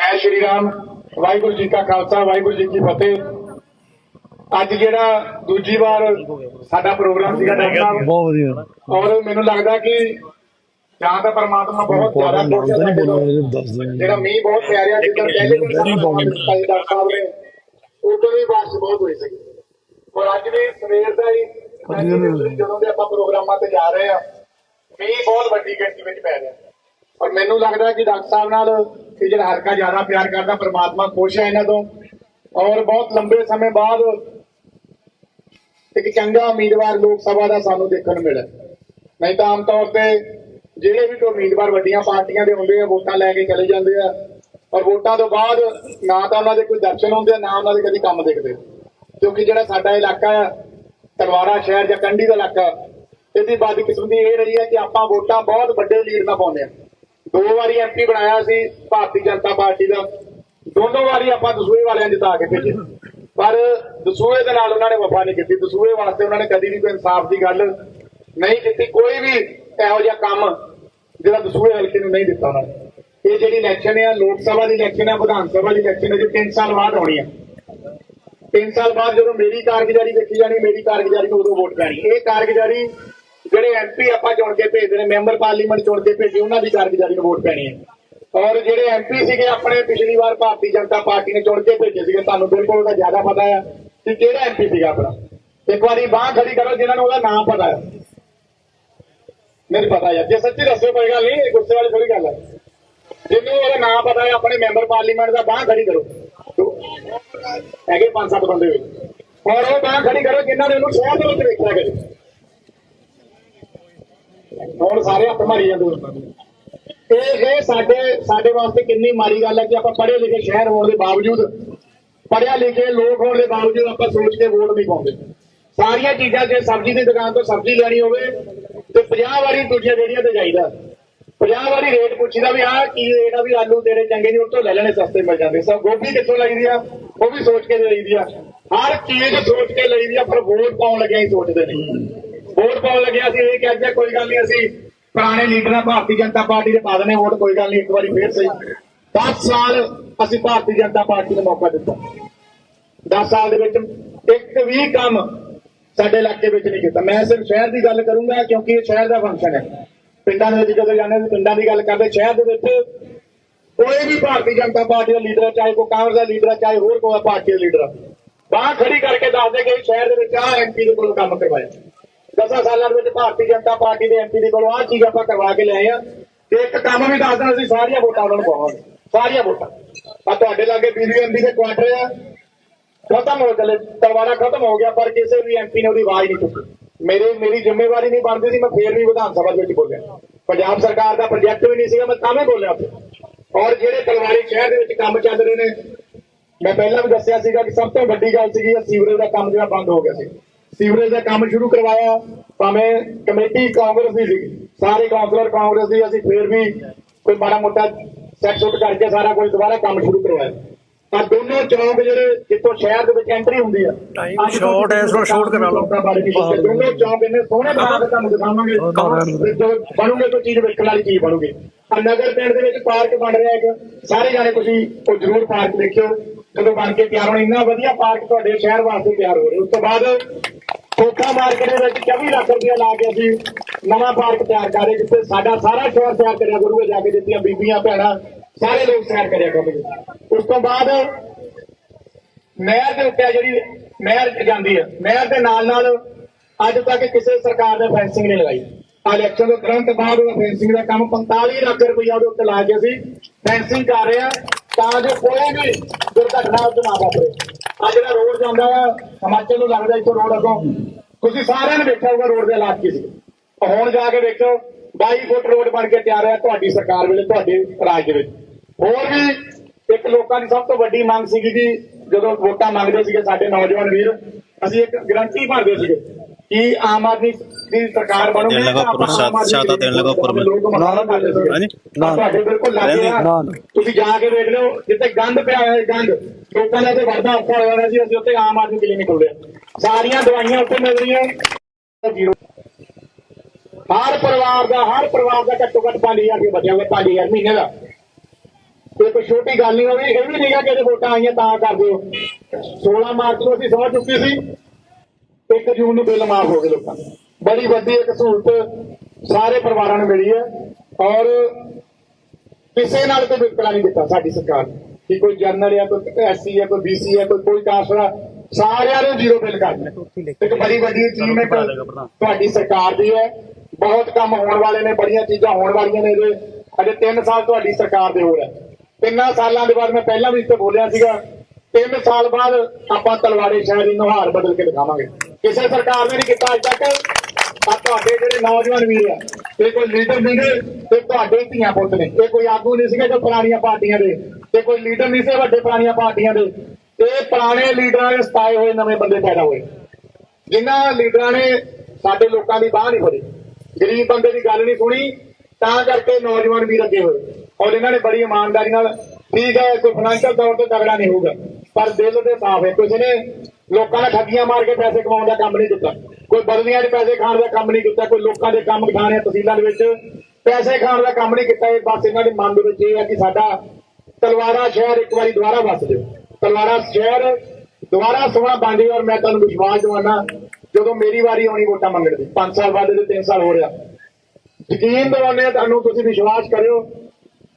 ਜੈ ਸ਼੍ਰੀ ਰਾਮ ਵਾਹਿਗੁਰੂ ਜੀ ਕਾ ਖਾਲਸਾ ਵਾਹਿਗੁਰੂ ਜੀ ਕੀ ਫਤਿਹ। ਅੱਜ ਜਿਹੜਾ ਦੂਜੀ ਵਾਰ ਸਾਡਾ ਪ੍ਰੋਗਰਾਮ ਸੀਗਾ ਡਾਕਟਰ ਸਾਹਿਬ ਬਹੁਤ ਵਧੀਆ। ਔਰ ਮੈਨੂੰ ਲੱਗਦਾ ਕਿ ਜਾਂ ਤਾਂ ਪਰਮਾਤਮਾ ਬਹੁਤ ਜ਼ਿਆਦਾ ਜਿਹੜਾ ਮੀਂਹ ਬਹੁਤ ਪੈ ਰਿਹਾ ਜਿੱਦਾਂ ਪਹਿਲੇ ਦਿਨ ਡਾਕਟਰ ਸਾਹਿਬ ਨੇ ਉਦੋਂ ਵੀ ਬਾਰਿਸ਼ ਬਹੁਤ ਹੋਈ ਸੀ ਔਰ ਅੱਜ ਵੀ ਸਵੇਰ ਦਾ ਹੀ ਜਦੋਂ ਦੇ ਆਪਾਂ ਪ੍ਰੋਗਰਾਮਾਂ ਤੇ ਜਾ ਰਹੇ ਆ ਮੀਂਹ ਬਹੁਤ ਵੱਡੀ ਗਿਣਤੀ ਵਿੱਚ ਪੈ ਰਿਹਾ। ਔਰ ਮੈਨੂੰ ਲੱਗਦਾ ਕਿ ਡਾਕਟਰ ਸਾਹਿਬ ਨਾਲ ਇਹ ਜਿਹੜਾ ਹਲਕਾ ਜ਼ਿਆਦਾ ਪਿਆਰ ਕਰਦਾ, ਪਰਮਾਤਮਾ ਖੁਸ਼ ਹੈ ਇਹਨਾਂ ਤੋਂ। ਔਰ ਬਹੁਤ ਲੰਬੇ ਸਮੇਂ ਬਾਅਦ ਇੱਕ ਚੰਗਾ ਉਮੀਦਵਾਰ ਲੋਕ ਸਭਾ ਦਾ ਸਾਨੂੰ ਦੇਖਣ ਨੂੰ ਮਿਲਿਆ। ਨਹੀਂ ਤਾਂ ਆਮ ਤੌਰ ਤੇ ਜਿਹੜੇ ਵੀ ਕੋਈ ਉਮੀਦਵਾਰ ਵੱਡੀਆਂ ਪਾਰਟੀਆਂ ਦੇ ਹੁੰਦੇ ਆ, ਵੋਟਾਂ ਲੈ ਕੇ ਚਲੇ ਜਾਂਦੇ ਆ। ਔਰ ਵੋਟਾਂ ਤੋਂ ਬਾਅਦ ਨਾ ਤਾਂ ਉਹਨਾਂ ਦੇ ਕੋਈ ਦਰਸ਼ਨ ਹੁੰਦੇ ਆ, ਨਾ ਉਹਨਾਂ ਦੇ ਕਦੀ ਕੰਮ ਦੇਖਦੇ। ਕਿਉਂਕਿ ਜਿਹੜਾ ਸਾਡਾ ਇਲਾਕਾ ਹੈ ਤਲਵਾੜਾ ਸ਼ਹਿਰ ਜਾਂ ਕੰਢੀ ਦਾ ਇਲਾਕਾ, ਇਹਦੀ ਬਦਕਿਸਮਤੀ ਇਹ ਰਹੀ ਹੈ ਕਿ ਆਪਾਂ ਵੋਟਾਂ ਬਹੁਤ ਵੱਡੇ ਲੀਡ ਨਾਲ ਪਾਉਂਦੇ ਆ। ਦੋ ਵਾਰੀ ਐਮਪੀ ਬਣਾਇਆ ਸੀ, ਭਾਰਤੀ ਜਨਤਾ ਪਾਰਟੀ ਦਾ। ਦੋਨੋਂ ਵਾਰੀ ਆਪਾਂ ਦਸੂਏ ਵਾਲਿਆਂ ਜਿਤਾ ਕੇ ਭੇਜੇ ਪਰ ਦਸੂਏ ਦੇ ਨਾਲ ਉਹਨਾਂ ਨੇ ਵਫਾ ਨਹੀਂ ਕੀਤੀ। ਦਸੂਏ ਵਾਸਤੇ ਉਹਨਾਂ ਨੇ ਕਦੀ ਵੀ ਕੋਈ ਇਨਸਾਫ ਦੀ ਗੱਲ ਨਹੀਂ ਕੀਤੀ। ਕੋਈ ਵੀ ਇਹੋ ਜਿਹਾ ਕੰਮ ਜਿਹੜਾ ਦਸੂਏ ਹਲਕੇ ਨੂੰ ਨਹੀਂ ਦਿੱਤਾ ਉਹਨਾਂ ਨੇ। ਇਹ ਜਿਹੜੀ ਇਲੈਕਸ਼ਨ ਹੈ ਲੋਕ ਸਭਾ ਦੀ ਇਲੈਕਸ਼ਨ ਹੈ ਵਿਧਾਨ ਸਭਾ ਦੀ ਇਲੈਕਸ਼ਨ ਹੈ ਜੋ 3 ਸਾਲ ਬਾਅਦ ਹੋਣੀ ਹੈ 3 ਸਾਲ ਬਾਅਦ ਜਦੋਂ ਮੇਰੀ ਕਾਰਗੁਜ਼ਾਰੀ ਦੇਖੀ ਜਾਣੀ, ਮੇਰੀ ਕਾਰਗੁਜ਼ਾਰੀ ਨੂੰ ਉਦੋਂ ਵੋਟ ਪੈਣੀ। ਇਹ ਕਾਰਗੁਜ਼ਾਰੀ ਜਿਹੜੇ ਐਮਪੀ ਆਪਾਂ ਚੁਣ ਕੇ ਭੇਜਦੇ ਨੇ, ਮੈਂਬਰ ਪਾਰਲੀਮੈਂਟ ਚੁਣ ਕੇ ਭੇਜੇ ਉਹਨਾਂ ਦੀ ਕਾਰਗੁਜ਼ਾਰੀ ਨੂੰ ਵੋਟ ਪੈਣੀ ਹੈ। ਔਰ ਜਿਹੜੇ ਐਮਪੀ ਸੀਗੇ, ਆਪਣੇ ਪਿਛਲੀ ਵਾਰ ਭਾਰਤੀ ਜਨਤਾ ਪਾਰਟੀ ਨੇ ਚੁਣ ਕੇ ਭੇਜੇ ਸੀਗੇ, ਤੁਹਾਨੂੰ ਬਿਲਕੁਲ ਉਹਦਾ ਜ਼ਿਆਦਾ ਪਤਾ ਹੈ ਕਿ ਕਿਹੜਾ ਐਮਪੀ ਸੀਗਾ ਆਪਣਾ। ਇੱਕ ਵਾਰੀ ਬਾਹ ਖੜੀ ਕਰੋ, ਜਿਨ੍ਹਾਂ ਨੂੰ ਉਹਦਾ ਨਾਮ ਪਤਾ ਹੈ। ਮੈਨੂੰ ਪਤਾ ਹੈ ਜੇ ਸੱਚੀ ਦੱਸੋ, ਕੋਈ ਗੱਲ ਨਹੀਂ ਗੁੱਸੇ ਵਾਲੀ ਥੋੜੀ ਗੱਲ ਹੈ। ਜਿਹਨੂੰ ਉਹਦਾ ਨਾਮ ਪਤਾ ਹੈ, ਆਪਣੇ ਮੈਂਬਰ ਪਾਰਲੀਮੈਂਟ ਦਾ ਬਾਹ ਖੜੀ ਕਰੋ। ਹੈਗੇ ਪੰਜ ਸੱਤ ਬੰਦੇ। ਵਿੱਚ ਔਰ ਉਹ ਬਾਹ ਖੜੀ ਕਰੋ, ਜਿਨ੍ਹਾਂ ਨੇ ਉਹਨੂੰ ਸ਼ਹਿਰ ਦੇ ਵਿੱਚ ਵੇਖਿਆ ਕਦੇ ਹੁਣ ਸਾਰੇ ਹੱਥ ਮਾਰੀ ਜਾਂਦੇ ਨੇ। ਇਹ ਸਾਡੇ ਸਾਡੇ ਵਾਸਤੇ ਕਿੰਨੀ ਮਾੜੀ ਗੱਲ ਹੈ ਕਿ ਆਪਾਂ ਪੜ੍ਹੇ ਲਿਖੇ ਸ਼ਹਿਰ ਹੋਣ ਦੇ ਬਾਵਜੂਦ, ਪੜ੍ਹਿਆ ਲਿਖੇ ਲੋਕ ਹੋਣ ਦੇ ਬਾਵਜੂਦ ਆਪਾਂ ਸੋਚ ਕੇ ਵੋਟ ਨਹੀਂ ਪਾਉਂਦੇ। ਸਾਰੀਆਂ ਚੀਜ਼ਾਂ ਜੇ ਸਬਜ਼ੀ ਦੀ ਦੁਕਾਨ ਤੋਂ ਸਬਜ਼ੀ ਲੈਣੀ ਹੋਵੇ, ਤੇ 50 ਵਾਰੀ ਦੂਜੀਆਂ ਰੇੜੀਆਂ ਤੇ ਜਾਈਦਾ। 50 ਵਾਰੀ ਰੇਟ ਪੁੱਛੀਦਾ ਵੀ ਆਹ ਕੀ ਰੇਟ ਆ ਵੀ ਆਲੂ ਤੇਰੇ ਚੰਗੇ ਨਹੀਂ ਉੱਥੋਂ ਲੈ ਲੈਣੇ ਸਸਤੇ ਮਿਲ ਜਾਂਦੇ। ਸਭ ਗੋਭੀ ਕਿੱਥੋਂ ਲਈਦੀ ਆ? ਉਹ ਵੀ ਸੋਚ ਕੇ ਲਈਦੀ ਆ। ਹਰ ਚੀਜ਼ ਸੋਚ ਕੇ ਲਈਦੀ ਆ, ਪਰ ਵੋਟ ਪਾਉਣ ਲੱਗਿਆ ਹੀ ਸੋਚਦੇ ਨਹੀਂ ਵੋਟ ਪਾਉਣ ਲੱਗਿਆ ਅਸੀਂ ਇਹ ਕਹਿੰਦੇ ਹਾਂ, ਕੋਈ ਗੱਲ ਨਹੀਂ ਅਸੀਂ ਪੁਰਾਣੇ ਲੀਡਰਾਂ ਭਾਰਤੀ ਜਨਤਾ ਪਾਰਟੀ ਦੇ ਪਾ ਦਨੇ ਵੋਟ ਕੋਈ ਗੱਲ ਨਹੀਂ ਇੱਕ ਵਾਰੀ ਫੇਰ ਸਹੀ। 10 ਸਾਲ ਅਸੀਂ ਭਾਰਤੀ ਜਨਤਾ ਪਾਰਟੀ ਨੂੰ ਮੌਕਾ ਦਿੱਤਾ। 10 ਸਾਲ ਦੇ ਵਿੱਚ ਇੱਕ ਵੀ ਕੰਮ ਸਾਡੇ ਇਲਾਕੇ ਵਿੱਚ ਨਹੀਂ ਕੀਤਾ। ਮੈਂ ਸਿਰਫ ਸ਼ਹਿਰ ਦੀ ਗੱਲ ਕਰੂੰਗਾ ਕਿਉਂਕਿ ਇਹ ਸ਼ਹਿਰ ਦਾ ਫੰਕਸ਼ਨ ਹੈ। ਪਿੰਡਾਂ ਦੇ ਵਿੱਚ ਜਦੋਂ ਜਾਂਦੇ ਹਾਂ ਪਿੰਡਾਂ ਦੀ ਗੱਲ ਕਰਦੇ ਸ਼ਹਿਰ ਦੇ ਵਿੱਚ ਕੋਈ ਵੀ ਭਾਰਤੀ ਜਨਤਾ ਪਾਰਟੀ ਦਾ ਲੀਡਰ ਹੈ ਚਾਹੇ ਕੋਈ ਕਾਂਗਰਸ ਦਾ ਲੀਡਰ ਹੈ ਚਾਹੇ ਹੋਰ ਕੋਈ ਪਾਰਟੀ ਦਾ ਲੀਡਰ ਹੈ ਬਾਹ ਖੜੀ ਕਰਕੇ ਦੱਸਦੇ ਕਿ ਸ਼ਹਿਰ ਦੇ ਵਿੱਚ ਆਹ ਐਮਪੀ ਦੇ ਕੋਲੋਂ ਕੰਮ ਕਰਵਾਇਆ। ਦਸਾਂ ਸਾਲਾਂ ਦੇ ਵਿੱਚ ਭਾਰਤੀ ਜਨਤਾ ਪਾਰਟੀ ਦੇ ਐਮਪੀ ਦੇ ਕੋਲੋਂ ਆਹ ਚੀਜ਼ ਆਪਾਂ ਕਰਵਾ ਕੇ ਲਿਆਏ ਆ ਤੇ ਇੱਕ ਕੰਮ ਵੀ ਦੱਸਦਾ ਅਸੀਂ ਸਾਰੀਆਂ ਵੋਟਾਂ ਉਹਨਾਂ ਨੂੰ ਪਾਵਾਂਗੇ। ਸਾਰੀਆਂ ਵੋਟਾਂ। ਆ ਤੁਹਾਡੇ ਲਾਗੇ ਬੀਬੀਐਮਬੀ ਦੇ ਕੁਆਟਰ ਆ। ਖਤਮ ਹੋ ਚਲੇ, ਤਲਵਾਰਾ ਖਤਮ ਹੋ ਗਿਆ, ਪਰ ਕਿਸੇ ਵੀ ਐਮਪੀ ਨੇ ਉਹਦੀ ਆਵਾਜ਼ ਨਹੀਂ ਚੁੱਕੀ ਮੇਰੀ ਮੇਰੀ ਜ਼ਿੰਮੇਵਾਰੀ ਨਹੀਂ ਬਣਦੀ ਸੀ, ਮੈਂ ਫੇਰ ਵੀ ਵਿਧਾਨ ਸਭਾ ਦੇ ਵਿੱਚ ਬੋਲਿਆ। ਪੰਜਾਬ ਸਰਕਾਰ ਦਾ ਪ੍ਰੋਜੈਕਟ ਵੀ ਨਹੀਂ ਸੀਗਾ, ਮੈਂ ਤਾਂ ਵੀ ਬੋਲਿਆ ਉੱਥੇ। ਔਰ ਜਿਹੜੇ ਤਲਵਾਰੀ ਸ਼ਹਿਰ ਦੇ ਵਿੱਚ ਕੰਮ ਚੱਲ ਰਹੇ ਨੇ, ਮੈਂ ਪਹਿਲਾਂ ਵੀ ਦੱਸਿਆ ਸੀਗਾ ਕਿ ਸਭ ਤੋਂ ਵੱਡੀ ਗੱਲ ਸੀਗੀ ਸੀਵਰੇਜ ਦਾ ਕੰਮ ਜਿਹੜਾ ਬੰਦ ਹੋ ਗਿਆ ਸੀ। ਸੀਵਰੇਜ ਦਾ ਕੰਮ ਸ਼ੁਰੂ ਕਰਵਾਇਆ। ਭਾਵੇਂ ਕਮੇਟੀ ਕਾਂਗਰਸ ਦੀ ਸੀ ਸਾਰੇ ਕਾਉਂਸਲਰ ਕਾਂਗਰਸ ਦੀ ਅਸੀਂ ਫੇਰ ਵੀ ਕੋਈ ਮਾੜਾ ਮੋਟਾ ਸੈਟ ਸੁੱਟ ਕਰਕੇ ਸਾਰਾ ਕੁਝ ਦੁਬਾਰਾ ਕੰਮ ਸ਼ੁਰੂ ਕਰਵਾਇਆ। ਆ ਦੋਨੋਂ ਚੌਂਕ ਜਿਹੜੇ ਜਿੱਥੋਂ ਸ਼ਹਿਰ ਦੇ ਵਿੱਚ ਐਂਟਰੀ ਹੁੰਦੀ ਆ ਅੱਜ short ਹੈ, ਇਸ ਨੂੰ ਕਰਾ ਲਓ। ਦੋਨੋਂ ਚੌਂਕ ਇੰਨੇ ਸੋਹਣੇ ਬਣਾ ਕੇ ਤੁਹਾਨੂੰ ਦਿਖਾਵਾਂਗੇ। ਬਣੂਗੇ ਕੋਈ ਚੀਜ਼ ਵੇਖਣ ਵਾਲੀ ਚੀਜ਼ ਬਣੂਗੀ। ਆ ਨਗਰ ਪਿੰਡ ਦੇ ਵਿੱਚ ਪਾਰਕ ਬਣ ਰਿਹਾ ਇੱਕ। ਸਾਰੇ ਜਾਣੇ ਤੁਸੀਂ ਉਹ ਜ਼ਰੂਰ ਪਾਰਕ ਦੇਖਿਓ। ਜਦੋਂ ਬਣ ਕੇ ਤਿਆਰ ਹੋਣਾ, ਇੰਨਾ ਵਧੀਆ ਪਾਰਕ ਤੁਹਾਡੇ ਸ਼ਹਿਰ ਵਾਸਤੇ ਤਿਆਰ ਹੋ ਰਿਹਾ। ਉਸ ਤੋਂ ਬਾਅਦ ਕੋਠਾ ਮਾਰਕੀਟ ਦੇ ਵਿੱਚ 24 ਲੱਖ ਰੁਪਇਆ ਲਾ ਕੇ ਅਸੀਂ ਨਵਾਂ ਪਾਰਕ ਤਿਆਰ ਕਰ ਜਿੱਥੇ ਸਾਡਾ ਸਾਰਾ ਸ਼ਹਿਰ ਤਿਆਰ ਕਰਿਆ ਕਰੂਗਾ, ਜਾ ਕੇ ਜਿੱਤੀਆਂ ਬੀਬੀਆਂ, ਭੈਣਾਂ, ਸਾਰੇ ਲੋਕ ਸੈਰ ਕਰਿਆ ਕਰਨਗੇ। ਉਸ ਤੋਂ ਬਾਅਦ ਨਹਿਰ ਦੇ ਉੱਤੇ ਜਿਹੜੀ ਨਹਿਰ ਜਾਂਦੀ ਹੈ ਨਹਿਰ ਦੇ ਨਾਲ ਨਾਲ ਅੱਜ ਤੱਕ ਕਿਸੇ ਸਰਕਾਰ ਨੇ ਫੈਂਸਿੰਗ ਨਹੀਂ ਲਗਾਈ। ਇਲੈਕਸ਼ਨ ਦੇ ਤੁਰੰਤ ਬਾਅਦ ਉਹ ਫੈਂਸਿੰਗ ਦਾ ਕੰਮ 45 ਲੱਖ ਰੁਪਈਆ ਉਹਦੇ ਉੱਤੇ ਲਾ ਕੇ ਅਸੀਂ ਫੈਂਸਿੰਗ ਕਰ ਰਹੇ ਆ। ਤਾਂ ਜੋ ਕੋਈ ਵੀ ਦੁਰਘਟਨਾ ਉੱਤੇ ਨਾ ਵਾਪਰੇ। ਆ ਜਿਹੜਾ ਰੋਡ ਜਾਂਦਾ ਆ, ਹਿਮਾਚਲ ਨੂੰ ਲੱਗਦਾ ਇੱਥੋਂ ਰੋਡ ਅੱਗੋਂ। ਤੁਸੀਂ ਸਾਰਿਆਂ ਨੇ ਵੇਖਿਆ ਹੋਊਗਾ ਰੋਡ ਦੇ ਹਾਲਾਤ ਕੀ ਸੀ। ਹੁਣ ਜਾ ਕੇ ਵੇਖੋ 22 ਫੁੱਟ ਰੋਡ ਬਣ ਕੇ ਤਿਆਰ ਹੈ ਤੁਹਾਡੀ ਸਰਕਾਰ ਵੇਲੇ, ਤੁਹਾਡੇ ਰਾਜ ਦੇ ਵਿੱਚ। ਹੋਰ ਵੀ ਇੱਕ ਲੋਕਾਂ ਦੀ ਸਭ ਤੋਂ ਵੱਡੀ ਮੰਗ ਸੀਗੀ ਜੀ, ਜਦੋਂ ਵੋਟਾਂ ਮੰਗਦੇ ਸੀਗੇ ਸਾਡੇ ਨੌਜਵਾਨ ਵੀਰ, ਅਸੀਂ ਇੱਕ ਗਰੰਟੀ ਭਰਦੇ ਸੀਗੇ। ਕਿ ਆਮ ਆਦਮੀ ਦੀ ਸਰਕਾਰ ਬਣੂਗੀ ਦੇਣ ਲੱਗਾ ਉੱਪਰੋਂ ਤਾਂ ਆਪਾਂ ਸ਼ਾਤਾ ਦੇਣ ਲੱਗਾ ਉੱਪਰ ਮੈਂ। ਲੋਕ ਮਕਾਨ ਕਰਦੇ ਸੀਗੇ। ਹਾਂਜੀ? ਨਾ। ਤੁਹਾਡੇ ਬਿਲਕੁਲ ਲੱਗੇ ਆ ਨਾ, ਨਾ। ਤੁਸੀਂ ਜਾ ਕੇ ਵੇਖ ਲਓ ਜਿੱਥੇ ਗੰਦ ਪਿਆ ਹੋਇਆ ਹੈ, ਗੰਦ ਲੋਕਾਂ ਦਾ ਤੇ ਵਰਦਾ ਔਖਾ ਹੋਇਆ ਹੋਇਆ ਸੀ ਅਸੀਂ ਉੱਥੇ ਆਮ ਆਦਮੀ ਕਲੀਨਿਕ ਖੋਲਿਆ ਸਾਰੀਆਂ ਦਵਾਈਆਂ ਉੱਥੇ ਮਿਲ ਰਹੀਆਂ ਜ਼ੀਰੋ ਹਰ ਪਰਿਵਾਰ ਦਾ ਹਰ ਪਰਿਵਾਰ ਦਾ ਘੱਟੋ ਘੱਟ 5000 ਰੁਪਏ ਬਚਿਆ ਹੋਇਆ 5000 ਮਹੀਨੇ ਦਾ ਇਹ ਕੋਈ ਛੋਟੀ ਗੱਲ ਨਹੀਂ ਹੋਵੇ ਇਹ ਵੀ ਨਹੀਂਗਾ ਕਿ ਜੇ ਵੋਟਾਂ ਆਈਆਂ ਤਾਂ ਕਰਦੇ ਹੋ 16 ਮਾਰਚ ਨੂੰ ਅਸੀਂ ਸਮਝ ਚੁੱਕੇ ਸੀ 1 ਜੂਨ ਨੂੰ ਬਿੱਲ ਮਾਫ ਹੋ ਗਏ ਲੋਕਾਂ ਦੇ। ਬੜੀ ਵੱਡੀ ਇੱਕ ਸਹੂਲਤ ਸਾਰੇ ਪਰਿਵਾਰਾਂ ਨੂੰ ਮਿਲੀ ਹੈ ਔਰ ਕਿਸੇ ਨਾਲ ਕੋਈ ਵਿਤਕਰਾ ਨਹੀਂ ਦਿੱਤਾ ਸਾਡੀ ਸਰਕਾਰ ਨੇ ਕਿ ਕੋਈ ਜਨਰਲ ਹੈ ਕੋਈ ਐਸਸੀ ਹੈ ਕੋਈ ਬੀਸੀ ਹੈ ਕੋਈ ਕੋਈ ਕਾਸਟ ਦਾ ਸਾਰਿਆਂ ਨੂੰ ਜ਼ੀਰੋ ਬਿੱਲ ਕਰ ਦਿੱਤਾ। ਇੱਕ ਬੜੀ ਵੱਡੀ ਅਚੀਵਮੈਂਟ ਤੁਹਾਡੀ ਸਰਕਾਰ ਦੀ ਹੈ। ਬਹੁਤ ਕੰਮ ਹੋਣ ਵਾਲੇ ਨੇ ਬੜੀਆਂ ਚੀਜ਼ਾਂ ਹੋਣ ਵਾਲੀਆਂ ਨੇ ਇਹਦੇ। ਅਜੇ 3 ਸਾਲ ਤੁਹਾਡੀ ਸਰਕਾਰ ਦੇ ਹੋਰ ਹੈ ਤਿੰਨਾਂ ਸਾਲਾਂ ਦੇ ਬਾਅਦ ਮੈਂ ਪਹਿਲਾਂ ਵੀ ਇੱਥੇ ਬੋਲਿਆ ਸੀਗਾ ਤਿੰਨ ਸਾਲ ਬਾਅਦ ਆਪਾਂ ਤਲਵਾੜੇ ਸ਼ਹਿਰ ਦੀ ਨੁਹਾਰ ਬਦਲ ਕੇ ਦਿਖਾਵਾਂਗੇ। ਕਿਸੇ ਸਰਕਾਰ ਨੇ ਨਹੀਂ ਕੀਤਾ ਅੱਜ ਤੱਕ। ਆ ਤੁਹਾਡੇ ਜਿਹੜੇ ਨੌਜਵਾਨ ਵੀਰ ਆ ਇਹ ਕੋਈ ਲੀਡਰ ਨਹੀਂ ਗੇ ਤੇ ਤੁਹਾਡੇ ਧੀਆਂ ਪੁੱਤ ਨੇ ਇਹ ਕੋਈ ਆਗੂ ਨਹੀਂ ਸੀਗੇ ਜੋ ਪੁਰਾਣੀਆਂ ਪਾਰਟੀਆਂ ਦੇ, ਤੇ ਕੋਈ ਲੀਡਰ ਨਹੀਂ ਸੀ ਵੱਡੇ ਪੁਰਾਣੀਆਂ ਪਾਰਟੀਆਂ ਦੇ ਇਹ ਪੁਰਾਣੇ ਲੀਡਰਾਂ ਦੇ ਸਤਾਏ ਹੋਏ ਨਵੇਂ ਬੰਦੇ ਪੈਦਾ ਹੋਏ। ਜਿਨ੍ਹਾਂ ਲੀਡਰਾਂ ਨੇ ਸਾਡੇ ਲੋਕਾਂ ਦੀ ਬਾਹ ਨਹੀਂ ਫੜੀ, ਗਰੀਬ ਬੰਦੇ ਦੀ ਗੱਲ ਨਹੀਂ ਸੁਣੀ, ਤਾਂ ਕਰਕੇ ਨੌਜਵਾਨ ਵੀਰ ਅੱਗੇ ਹੋਏ। ਔਰ ਇਹਨਾਂ ਨੇ ਬੜੀ ਇਮਾਨਦਾਰੀ ਨਾਲ, ਠੀਕ ਹੈ, ਕੋਈ ਫਾਈਨੈਂਸ਼ੀਅਲ ਤੌਰ ਤੇ ਤਗੜਾ ਨਹੀਂ ਹੋਊਗਾ, ਪਰ ਦਿਲ ਦੇ ਸਾਫ਼ ਹੈ। ਕਿਸੇ ਨੇ ਲੋਕਾਂ ਨੇ ਠੱਗੀਆਂ ਮਾਰ ਕੇ ਪੈਸੇ ਕਮਾਉਣ ਦਾ ਕੰਮ ਨਹੀਂ ਕੀਤਾ ਕੋਈ ਬਦਲੀਆਂ 'ਚ ਪੈਸੇ ਖਾਣ ਦਾ ਕੰਮ ਨਹੀਂ ਕੀਤਾ, ਕੋਈ ਲੋਕਾਂ ਦੇ ਕੰਮ ਖਾਣੇ ਤਹਿਸੀਲਾਂ ਦੇ ਵਿੱਚ ਪੈਸੇ ਖਾਣ ਦਾ ਕੰਮ ਨਹੀਂ ਕੀਤਾ, ਇਹ ਬਸ ਇਹਨਾਂ ਦੇ ਮਨ ਦੇ ਵਿੱਚ ਇਹ ਹੈ ਕਿ ਸਾਡਾ ਤਲਵਾਰਾ ਸ਼ਹਿਰ ਇੱਕ ਵਾਰੀ ਦੁਬਾਰਾ ਵਸ ਜਾਵੇ। ਤਲਵਾਰਾ ਸ਼ਹਿਰ ਦੁਬਾਰਾ ਸੋਹਣਾ ਬਣ ਜਾਵੇ ਔਰ ਮੈਂ ਤੁਹਾਨੂੰ ਵਿਸ਼ਵਾਸ ਦਿਵਾਉਣਾ ਜਦੋਂ ਮੇਰੀ ਵਾਰੀ ਆਉਣੀ ਵੋਟਾਂ ਮੰਗਣ ਦੀ 5 ਸਾਲ ਬਾਅਦ ਦੇ 3 ਸਾਲ ਹੋ ਰਿਹਾ। ਯਕੀਨ ਦਿਵਾਉਂਦੇ ਹਾਂ ਤੁਹਾਨੂੰ, ਤੁਸੀਂ ਵਿਸ਼ਵਾਸ ਕਰਿਓ।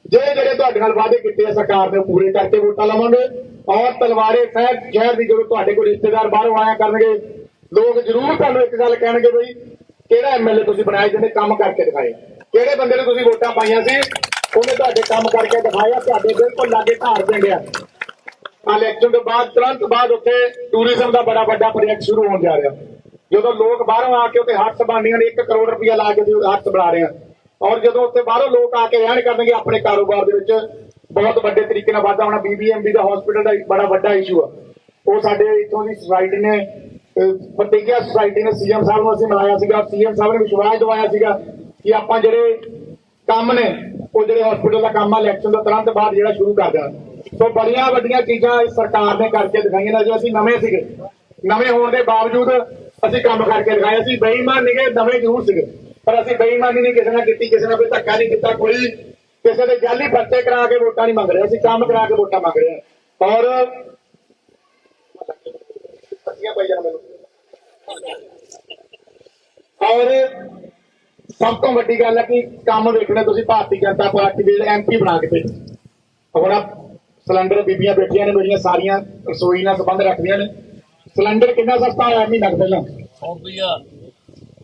ਜਿਹੜੇ ਜਿਹੜੇ ਤੁਹਾਡੇ ਨਾਲ ਵਾਅਦੇ ਕੀਤੇ ਆ ਸਰਕਾਰ ਨੇ ਉਹ ਪੂਰੇ ਕਰਕੇ ਵੋਟਾਂ ਲਵਾਂਗੇ। ਔਰ ਤਲਵਾੜੇ ਸਾਹਿਬ ਸ਼ਹਿਰ ਦੀ ਜਦੋਂ ਤੁਹਾਡੇ ਕੋਲ ਰਿਸ਼ਤੇਦਾਰ ਬਾਹਰੋਂ ਆਇਆ ਕਰਨਗੇ, ਲੋਕ ਜ਼ਰੂਰ ਤੁਹਾਨੂੰ ਇੱਕ ਗੱਲ ਕਹਿਣਗੇ ਬਈ, ਕਿਹੜਾ ਐਮਐਲਏ ਤੁਸੀਂ ਬਣਾਇਆ ਜਿਹਨੇ ਕੰਮ ਕਰਕੇ ਦਿਖਾਏ? ਕਿਹੜੇ ਬੰਦੇ ਨੂੰ ਤੁਸੀਂ ਵੋਟਾਂ ਪਾਈਆਂ ਸੀ? ਉਹਨੇ ਤੁਹਾਡੇ ਕੰਮ ਕਰਕੇ ਦਿਖਾਇਆ, ਤੁਹਾਡੇ ਬਿਲਕੁਲ ਲਾਗੇ ਘਰ ਪਿੰਡ ਇਲੈਕਸ਼ਨ ਤੋਂ ਬਾਅਦ, ਤੁਰੰਤ ਬਾਅਦ ਉੱਥੇ ਟੂਰਿਜ਼ਮ ਦਾ ਬੜਾ ਵੱਡਾ ਪ੍ਰੋਜੈਕਟ ਸ਼ੁਰੂ ਹੋਣ ਜਾ ਰਿਹਾ। ਜਦੋਂ ਲੋਕ ਬਾਹਰੋਂ ਆ ਕੇ ਉੱਥੇ ਹੱਥ ਬਾਨੀਆਂ ਨੇ 1 ਕਰੋੜ ਰੁਪਇਆ ਲਾ ਕੇ ਉਹਦੇ ਹੱਥ ਬਣਾ ਰਹੇ ਆ ਔਰ ਜਦੋਂ ਉੱਥੇ ਬਾਹਰੋਂ ਲੋਕ ਆ ਕੇ ਰਹਿਣ ਕਰਨਗੇ ਆਪਣੇ ਕਾਰੋਬਾਰ ਦੇ ਵਿੱਚ ਬਹੁਤ ਵੱਡੇ ਤਰੀਕੇ ਨਾਲ ਵਾਧਾ ਹੋਣਾ ਬੀਬੀਐਮਬੀ ਦਾ ਹਸਪੀਟਲ ਦਾ ਇੱਕ ਬੜਾ ਵੱਡਾ ਇਸ਼ੂ ਆ। ਉਹ ਸਾਡੇ ਇੱਥੋਂ ਦੀ ਸੁਸਾਇਟੀ ਨੇ ਫਤਿਹਗੜ੍ਹ ਸੁਸਾਇਟੀ ਨੇ ਸੀਐਮ ਸਾਹਿਬ ਨੂੰ ਅਸੀਂ ਮਿਲਾਇਆ ਸੀਗਾ। ਸੀਐਮ ਸਾਹਿਬ ਨੇ ਵਿਸ਼ਵਾਸ ਦਿਵਾਇਆ ਸੀਗਾ ਕਿ ਆਪਾਂ ਜਿਹੜੇ ਕੰਮ ਨੇ, ਉਹ ਜਿਹੜੇ ਹਸਪੀਟਲ ਦਾ ਕੰਮ ਆ ਇਲੈਕਸ਼ਨ ਤੋਂ ਤੁਰੰਤ ਬਾਅਦ ਜਿਹੜਾ ਸ਼ੁਰੂ ਕਰ ਦੇਣਾ। ਸੋ ਬੜੀਆਂ ਵੱਡੀਆਂ ਚੀਜ਼ਾਂ ਇਸ ਸਰਕਾਰ ਨੇ ਕਰਕੇ ਦਿਖਾਈਆਂ ਨੇ। ਜੋ ਅਸੀਂ ਨਵੇਂ ਸੀਗੇ, ਨਵੇਂ ਹੋਣ ਦੇ ਬਾਵਜੂਦ ਅਸੀਂ ਕੰਮ ਕਰਕੇ ਦਿਖਾਏ ਅਸੀਂ ਬੇਈਮਾਨ ਨਿਗੇ, ਨਵੇਂ ਜ਼ਰੂਰ ਸੀਗੇ। ਪਰ ਅਸੀਂ ਬੇਈਮਾਨੀ ਨਹੀਂ ਕਿਸੇ ਨਾਲ ਕੀਤੀ, ਕਿਸੇ ਨਾਲ ਕੋਈ ਧੱਕਾ ਨਹੀਂ ਕੀਤਾ, ਕੋਈ ਕਿਸੇ ਦੇ ਜਾਲੀ ਪਰਚੇ ਕਰਾ ਕੇ ਵੋਟਾਂ ਨਹੀਂ ਮੰਗ ਰਹੇ ਅਸੀਂ ਕੰਮ ਕਰਾ ਕੇ ਵੋਟਾਂ ਮੰਗ ਰਹੇ ਹਾਂ। ਔਰ ਔਰ ਸਭ ਤੋਂ ਵੱਡੀ ਗੱਲ ਹੈ ਕਿ ਕੰਮ ਵੇਖਣੇ ਤੁਸੀਂ ਭਾਰਤੀ ਜਨਤਾ ਪਾਰਟੀ ਦੇ ਐਮਪੀ ਬਣਾ ਕੇ ਭੇਜੋ। ਹੁਣ ਸਿਲੰਡਰ ਬੀਬੀਆਂ ਬੈਠੀਆਂ ਨੇ ਮੇਰੀਆਂ ਸਾਰੀਆਂ ਰਸੋਈ ਨਾਲ ਸੰਬੰਧ ਰੱਖਦੀਆਂ ਨੇ। ਸਿਲੰਡਰ ਕਿੰਨਾ ਸਸਤਾ ਹੋਇਆ ਮਹੀਨਾ ਪਹਿਲਾਂ? 100 ਰੁਪਿਆ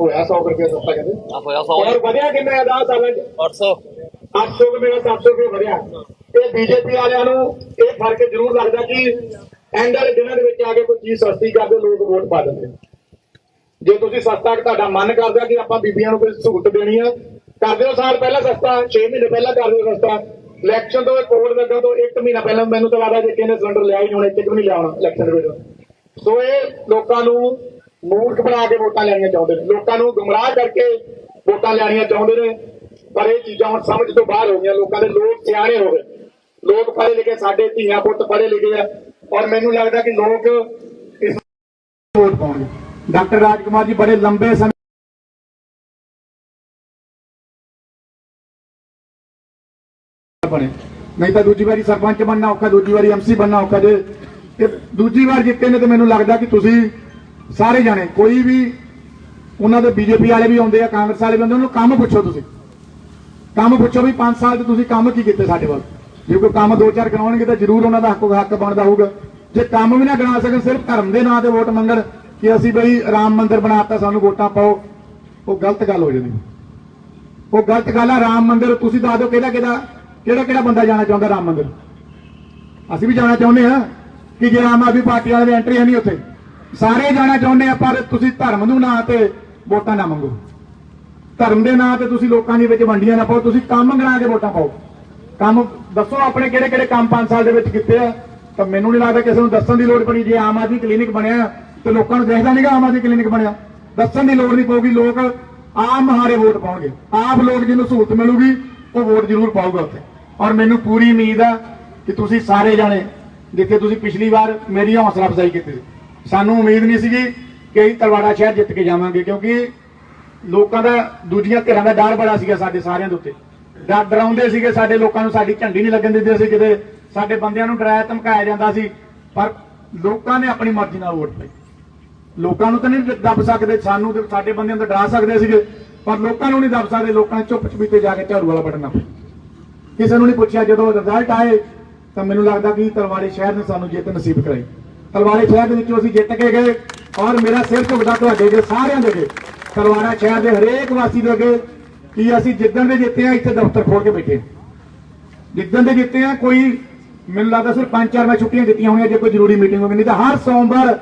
ਹੋਇਆ 100 ਰੁਪਏ ਸਸਤਾ ਕਹਿੰਦੇ। ਹੋਇਆ 100 ਔਰ ਵਧਿਆ ਕਿੰਨਾ ਹੈ? 10 ਸਾਲਾਂ ਚ। 800 800 ਰੁਪਏ ਦਾ 700 ਰੁਪਏ ਵਧਿਆ। ਇਹ ਬੀਜੇਪੀ ਵਾਲਿਆਂ ਨੂੰ ਇਹ ਫ਼ਰਕ ਜ਼ਰੂਰ ਲੱਗਦਾ ਕਿ ਐਂਡ ਦਿਨਾਂ ਦੇ ਵਿੱਚ ਆ ਕੇ ਕੋਈ ਚੀਜ਼ ਸਸਤੀ ਕਰਦੇ ਲੋਕ ਵੋਟ ਪਾ ਦਿੰਦੇ ਜੇ ਤੁਸੀਂ ਸਸਤਾ ਤੁਹਾਡਾ ਮਨ ਕਰਦਾ ਕਿ ਆਪਾਂ ਬੀਬੀਆਂ ਨੂੰ ਕੋਈ ਸਹੂਲਤ ਦੇਣੀ ਆ ਕਰਦੇ ਹੋ ਸਾਲ ਪਹਿਲਾਂ ਸਸਤਾ 6 ਮਹੀਨੇ ਪਹਿਲਾਂ ਕਰਦੇ ਹੋ ਸਸਤਾ। ਇਲੈਕਸ਼ਨ ਤੋਂ ਕੋਡ ਲੱਗਣ ਤੋਂ 1 ਮਹੀਨਾ ਪਹਿਲਾਂ ਮੈਨੂੰ ਤਾਂ ਲੱਗਦਾ ਜੇ ਕਿਸੇ ਨੇ ਸਿਲੰਡਰ ਲਿਆ ਹੀ ਹੋਣਾ, ਇੱਕ ਵੀ ਨਹੀਂ ਲਿਆਉਣਾ ਇਲੈਕਸ਼ਨ ਦੇ ਵਿੱਚ। ਸੋ ਇਹ ਲੋਕਾਂ ਨੂੰ ਮੂਰਖ ਬਣਾ ਕੇ ਵੋਟਾਂ ਲੈਣੀਆਂ ਚਾਹੁੰਦੇ ਨੇ। ਲੋਕਾਂ ਨੂੰ ਗੁੰਮਰਾਹ ਕਰਕੇ ਵੋਟਾਂ ਲੈਣੀਆਂ ਚਾਹੁੰਦੇ ਨੇ। ਪਰ ਇਹ ਚੀਜ਼ਾਂ ਹੁਣ ਸਮਝ ਤੋਂ ਬਾਹਰ ਹੋ ਗਈਆਂ ਲੋਕਾਂ ਦੇ, ਲੋਕ ਸਿਆਣੇ ਹੋ ਗਏ। ਲੋਕ ਪੜ੍ਹੇ ਲਿਖੇ ਸਾਡੇ ਧੀਆਂ ਪੁੱਤ ਪੜ੍ਹੇ ਲਿਖੇ ਆ ਔਰ ਮੈਨੂੰ ਲੱਗਦਾ ਕਿ ਲੋਕ ਇਸ ਵੋਟ ਪਾਉਣਗੇ। ਡਾਕਟਰ ਰਾਜਕੁਮਾਰ ਜੀ, ਬੜੇ ਲੰਬੇ ਸਮੇਂ ਬਣੇ। ਨਹੀਂ ਤਾਂ ਦੂਜੀ ਵਾਰੀ ਸਰਪੰਚ ਬਣਨਾ ਔਖਾ, ਦੂਜੀ ਵਾਰੀ ਐਮਸੀ ਬਣਨਾ ਔਖਾ ਜੇ। ਇਹ ਦੂਜੀ ਵਾਰ ਜਿੱਤੇ ਨੇ ਤੇ ਮੈਨੂੰ ਲੱਗਦਾ ਕਿ ਤੁਸੀਂ ਸਾਰੇ ਜਾਣੇ, ਕੋਈ ਵੀ ਉਹਨਾਂ ਦੇ ਬੀਜੇਪੀ ਵਾਲੇ ਵੀ ਆਉਂਦੇ ਆ, ਕਾਂਗਰਸ ਵਾਲੇ ਵੀ ਆਉਂਦੇ ਉਹਨਾਂ ਨੂੰ ਕੰਮ ਪੁੱਛੋ ਤੁਸੀਂ। ਕੰਮ ਪੁੱਛੋ ਵੀ 5 ਸਾਲ 'ਚ ਤੁਸੀਂ ਕੰਮ ਕੀ ਕੀਤੇ ਸਾਡੇ ਵੱਲ? ਜੇ ਕੋਈ ਕੰਮ ਦੋ ਚਾਰ ਕਰਾਉਣਗੇ ਤਾਂ ਜ਼ਰੂਰ ਉਹਨਾਂ ਦਾ ਹੱਕ ਹੱਕ ਬਣਦਾ ਹੋਊਗਾ। ਜੇ ਕੰਮ ਵੀ ਨਾ ਕਰਾ ਸਕਣ, ਸਿਰਫ ਧਰਮ ਦੇ ਨਾਂ ਤੇ ਵੋਟ ਮੰਗਣ ਕਿ ਅਸੀਂ ਬਈ ਰਾਮ ਮੰਦਿਰ ਬਣਾਤਾ, ਸਾਨੂੰ ਵੋਟਾਂ ਪਾਓ, ਉਹ ਗਲਤ ਗੱਲ ਹੋ ਜਾਂਦੀ। ਉਹ ਗਲਤ ਗੱਲ ਆ, ਰਾਮ ਮੰਦਿਰ ਤੁਸੀਂ ਦੱਸ ਦਿਓ ਕਿਹੜਾ ਕਿਹੜਾ ਕਿਹੜਾ ਕਿਹੜਾ ਬੰਦਾ ਜਾਣਾ ਚਾਹੁੰਦਾ ਰਾਮ ਮੰਦਿਰ? ਅਸੀਂ ਵੀ ਜਾਣਾ ਚਾਹੁੰਦੇ ਆ ਕਿ ਜੇ ਆਮ ਆਦਮੀ ਪਾਰਟੀ ਵਾਲੇ ਦੀ ਐਂਟਰੀ ਹੈ ਨਹੀਂ ਉੱਥੇ। ਸਾਰੇ ਜਾਣਾ ਚਾਹੁੰਦੇ ਆ, ਪਰ ਤੁਸੀਂ ਧਰਮ ਨੂੰ ਨਾਂ ਤੇ ਵੋਟਾਂ ਨਾ ਮੰਗੋ। ਧਰਮ ਦੇ ਨਾਂ ਤੇ ਤੁਸੀਂ ਲੋਕਾਂ ਦੇ ਵਿੱਚ ਵੰਡੀਆਂ ਨਾ ਪਾਓ, ਤੁਸੀਂ ਕੰਮ ਗਣਾ ਕੇ ਵੋਟਾਂ ਪਾਓ। ਕੰਮ ਦੱਸੋ ਆਪਣੇ ਕਿਹੜੇ ਕਿਹੜੇ ਕੰਮ 5 ਸਾਲ ਦੇ ਵਿੱਚ ਕੀਤੇ ਆ, ਤਾਂ ਮੈਨੂੰ ਨਹੀਂ ਲੱਗਦਾ ਕਿਸੇ ਨੂੰ ਦੱਸਣ ਦੀ ਲੋੜ ਪਣੀ ਜੇ ਆਮ ਆਦਮੀ ਕਲੀਨਿਕ ਬਣਿਆ, ਤੇ ਲੋਕਾਂ ਨੂੰ ਦੇਖਦਾ ਨਹੀਂਗਾ ਆਮ ਆਦਮੀ ਕਲੀਨਿਕ ਬਣਿਆ। ਦੱਸਣ ਦੀ ਲੋੜ ਨਹੀਂ ਪਊਗੀ, ਲੋਕ ਆਮ ਹਾਰੇ ਵੋਟ ਪਾਉਣਗੇ। ਆਪ ਲੋਕ ਜਿਹਨੂੰ ਸਹੂਲਤ ਮਿਲੂਗੀ, ਉਹ ਵੋਟ ਜ਼ਰੂਰ ਪਾਊਗਾ ਉੱਥੇ। ਔਰ ਮੈਨੂੰ ਪੂਰੀ ਉਮੀਦ ਆ ਕਿ ਤੁਸੀਂ ਸਾਰੇ ਜਾਣੇ, ਜਿੱਥੇ ਤੁਸੀਂ ਪਿਛਲੀ ਵਾਰ ਮੇਰੀ ਹੌਸਲਾ ਅਫਜ਼ਾਈ ਕੀਤੀ ਸੀ ਸਾਨੂੰ ਉਮੀਦ ਨਹੀਂ ਸੀਗੀ ਕਿ ਤਲਵਾੜਾ ਸ਼ਹਿਰ ਜਿੱਤ ਕੇ ਜਾਵਾਂਗੇ, ਕਿਉਂਕਿ ਲੋਕਾਂ ਦਾ ਦੂਜੀਆਂ ਧਿਰਾਂ ਦਾ ਡਰ ਬੜਾ ਸੀਗਾ ਸਾਡੇ ਸਾਰਿਆਂ ਦੇ ਉੱਤੇ। ਡਰ ਡਰਾਉਂਦੇ ਸੀਗੇ ਸਾਡੇ ਲੋਕਾਂ ਨੂੰ, ਸਾਡੀ ਝੰਡੀ ਨਹੀਂ ਲੱਗਣ ਦਿੰਦੇ ਸੀ ਕਿਤੇ। ਸਾਡੇ ਬੰਦਿਆਂ ਨੂੰ ਡਰਾਇਆ, ਧਮਕਾਇਆ ਜਾਂਦਾ ਸੀ। ਪਰ ਲੋਕਾਂ ਨੇ ਆਪਣੀ ਮਰਜ਼ੀ ਨਾਲ ਵੋਟ ਪਾਈ। ਲੋਕਾਂ ਨੂੰ ਤਾਂ ਨਹੀਂ ਦੱਬ ਸਕਦੇ, ਸਾਨੂੰ ਤੇ ਸਾਡੇ ਬੰਦਿਆਂ ਨੂੰ ਡਰਾ ਸਕਦੇ ਸੀਗੇ। ਪਰ ਲੋਕਾਂ ਨੂੰ ਨਹੀਂ ਦੱਬ ਸਕਦੇ, ਲੋਕਾਂ ਨੇ ਚੁੱਪ ਚੁਪੀਤੇ ਜਾ ਕੇ ਝਾੜੂ ਵਾਲਾ ਬਟਨ ਨੱਪ ਕਿਸੇ ਨੂੰ ਨਹੀਂ ਪੁੱਛਿਆ, ਜਦੋਂ ਰਿਜ਼ਲਟ ਆਏ, ਤਾਂ ਮੈਨੂੰ ਲੱਗਦਾ ਕਿ ਤਲਵਾੜੇ ਸ਼ਹਿਰ ਨੇ ਸਾਨੂੰ ਜਿੱਤ ਨਸੀਬ ਕਰਾਈ। ਤਲਵਾੜੇ ਸ਼ਹਿਰ ਦੇ ਵਿੱਚੋਂ ਅਸੀਂ ਜਿੱਤ ਕੇ ਗਏ ਔਰ ਮੇਰਾ ਸਿਰ ਝੁਕਦਾ ਤੁਹਾਡੇ ਅੱਗੇ ਸਾਰਿਆਂ ਦੇ ਅੱਗੇ। ਤਲਵਾੜਾ ਸ਼ਹਿਰ ਦੇ ਹਰੇਕ ਵਾਸੀ ਦੇ ਅੱਗੇ ਕਿ ਅਸੀਂ ਜਿੱਦਣ ਦੇ ਜਿੱਤੇ ਆ ਇੱਥੇ ਦਫ਼ਤਰ ਖੋਲ ਕੇ ਬੈਠੇ ਜਿੱਦਣ ਦੇ ਜਿੱਤੇ ਆ ਕੋਈ ਮੈਨੂੰ ਲੱਗਦਾ ਸਿਰ ਪੰਜ ਚਾਰ ਮੈਂ ਛੁੱਟੀਆਂ ਦਿੱਤੀਆਂ ਹੋਈਆਂ ਜੇ ਕੋਈ ਜ਼ਰੂਰੀ ਮੀਟਿੰਗ ਹੋਵੇ। ਨਹੀਂ ਤਾਂ ਹਰ ਸੋਮਵਾਰ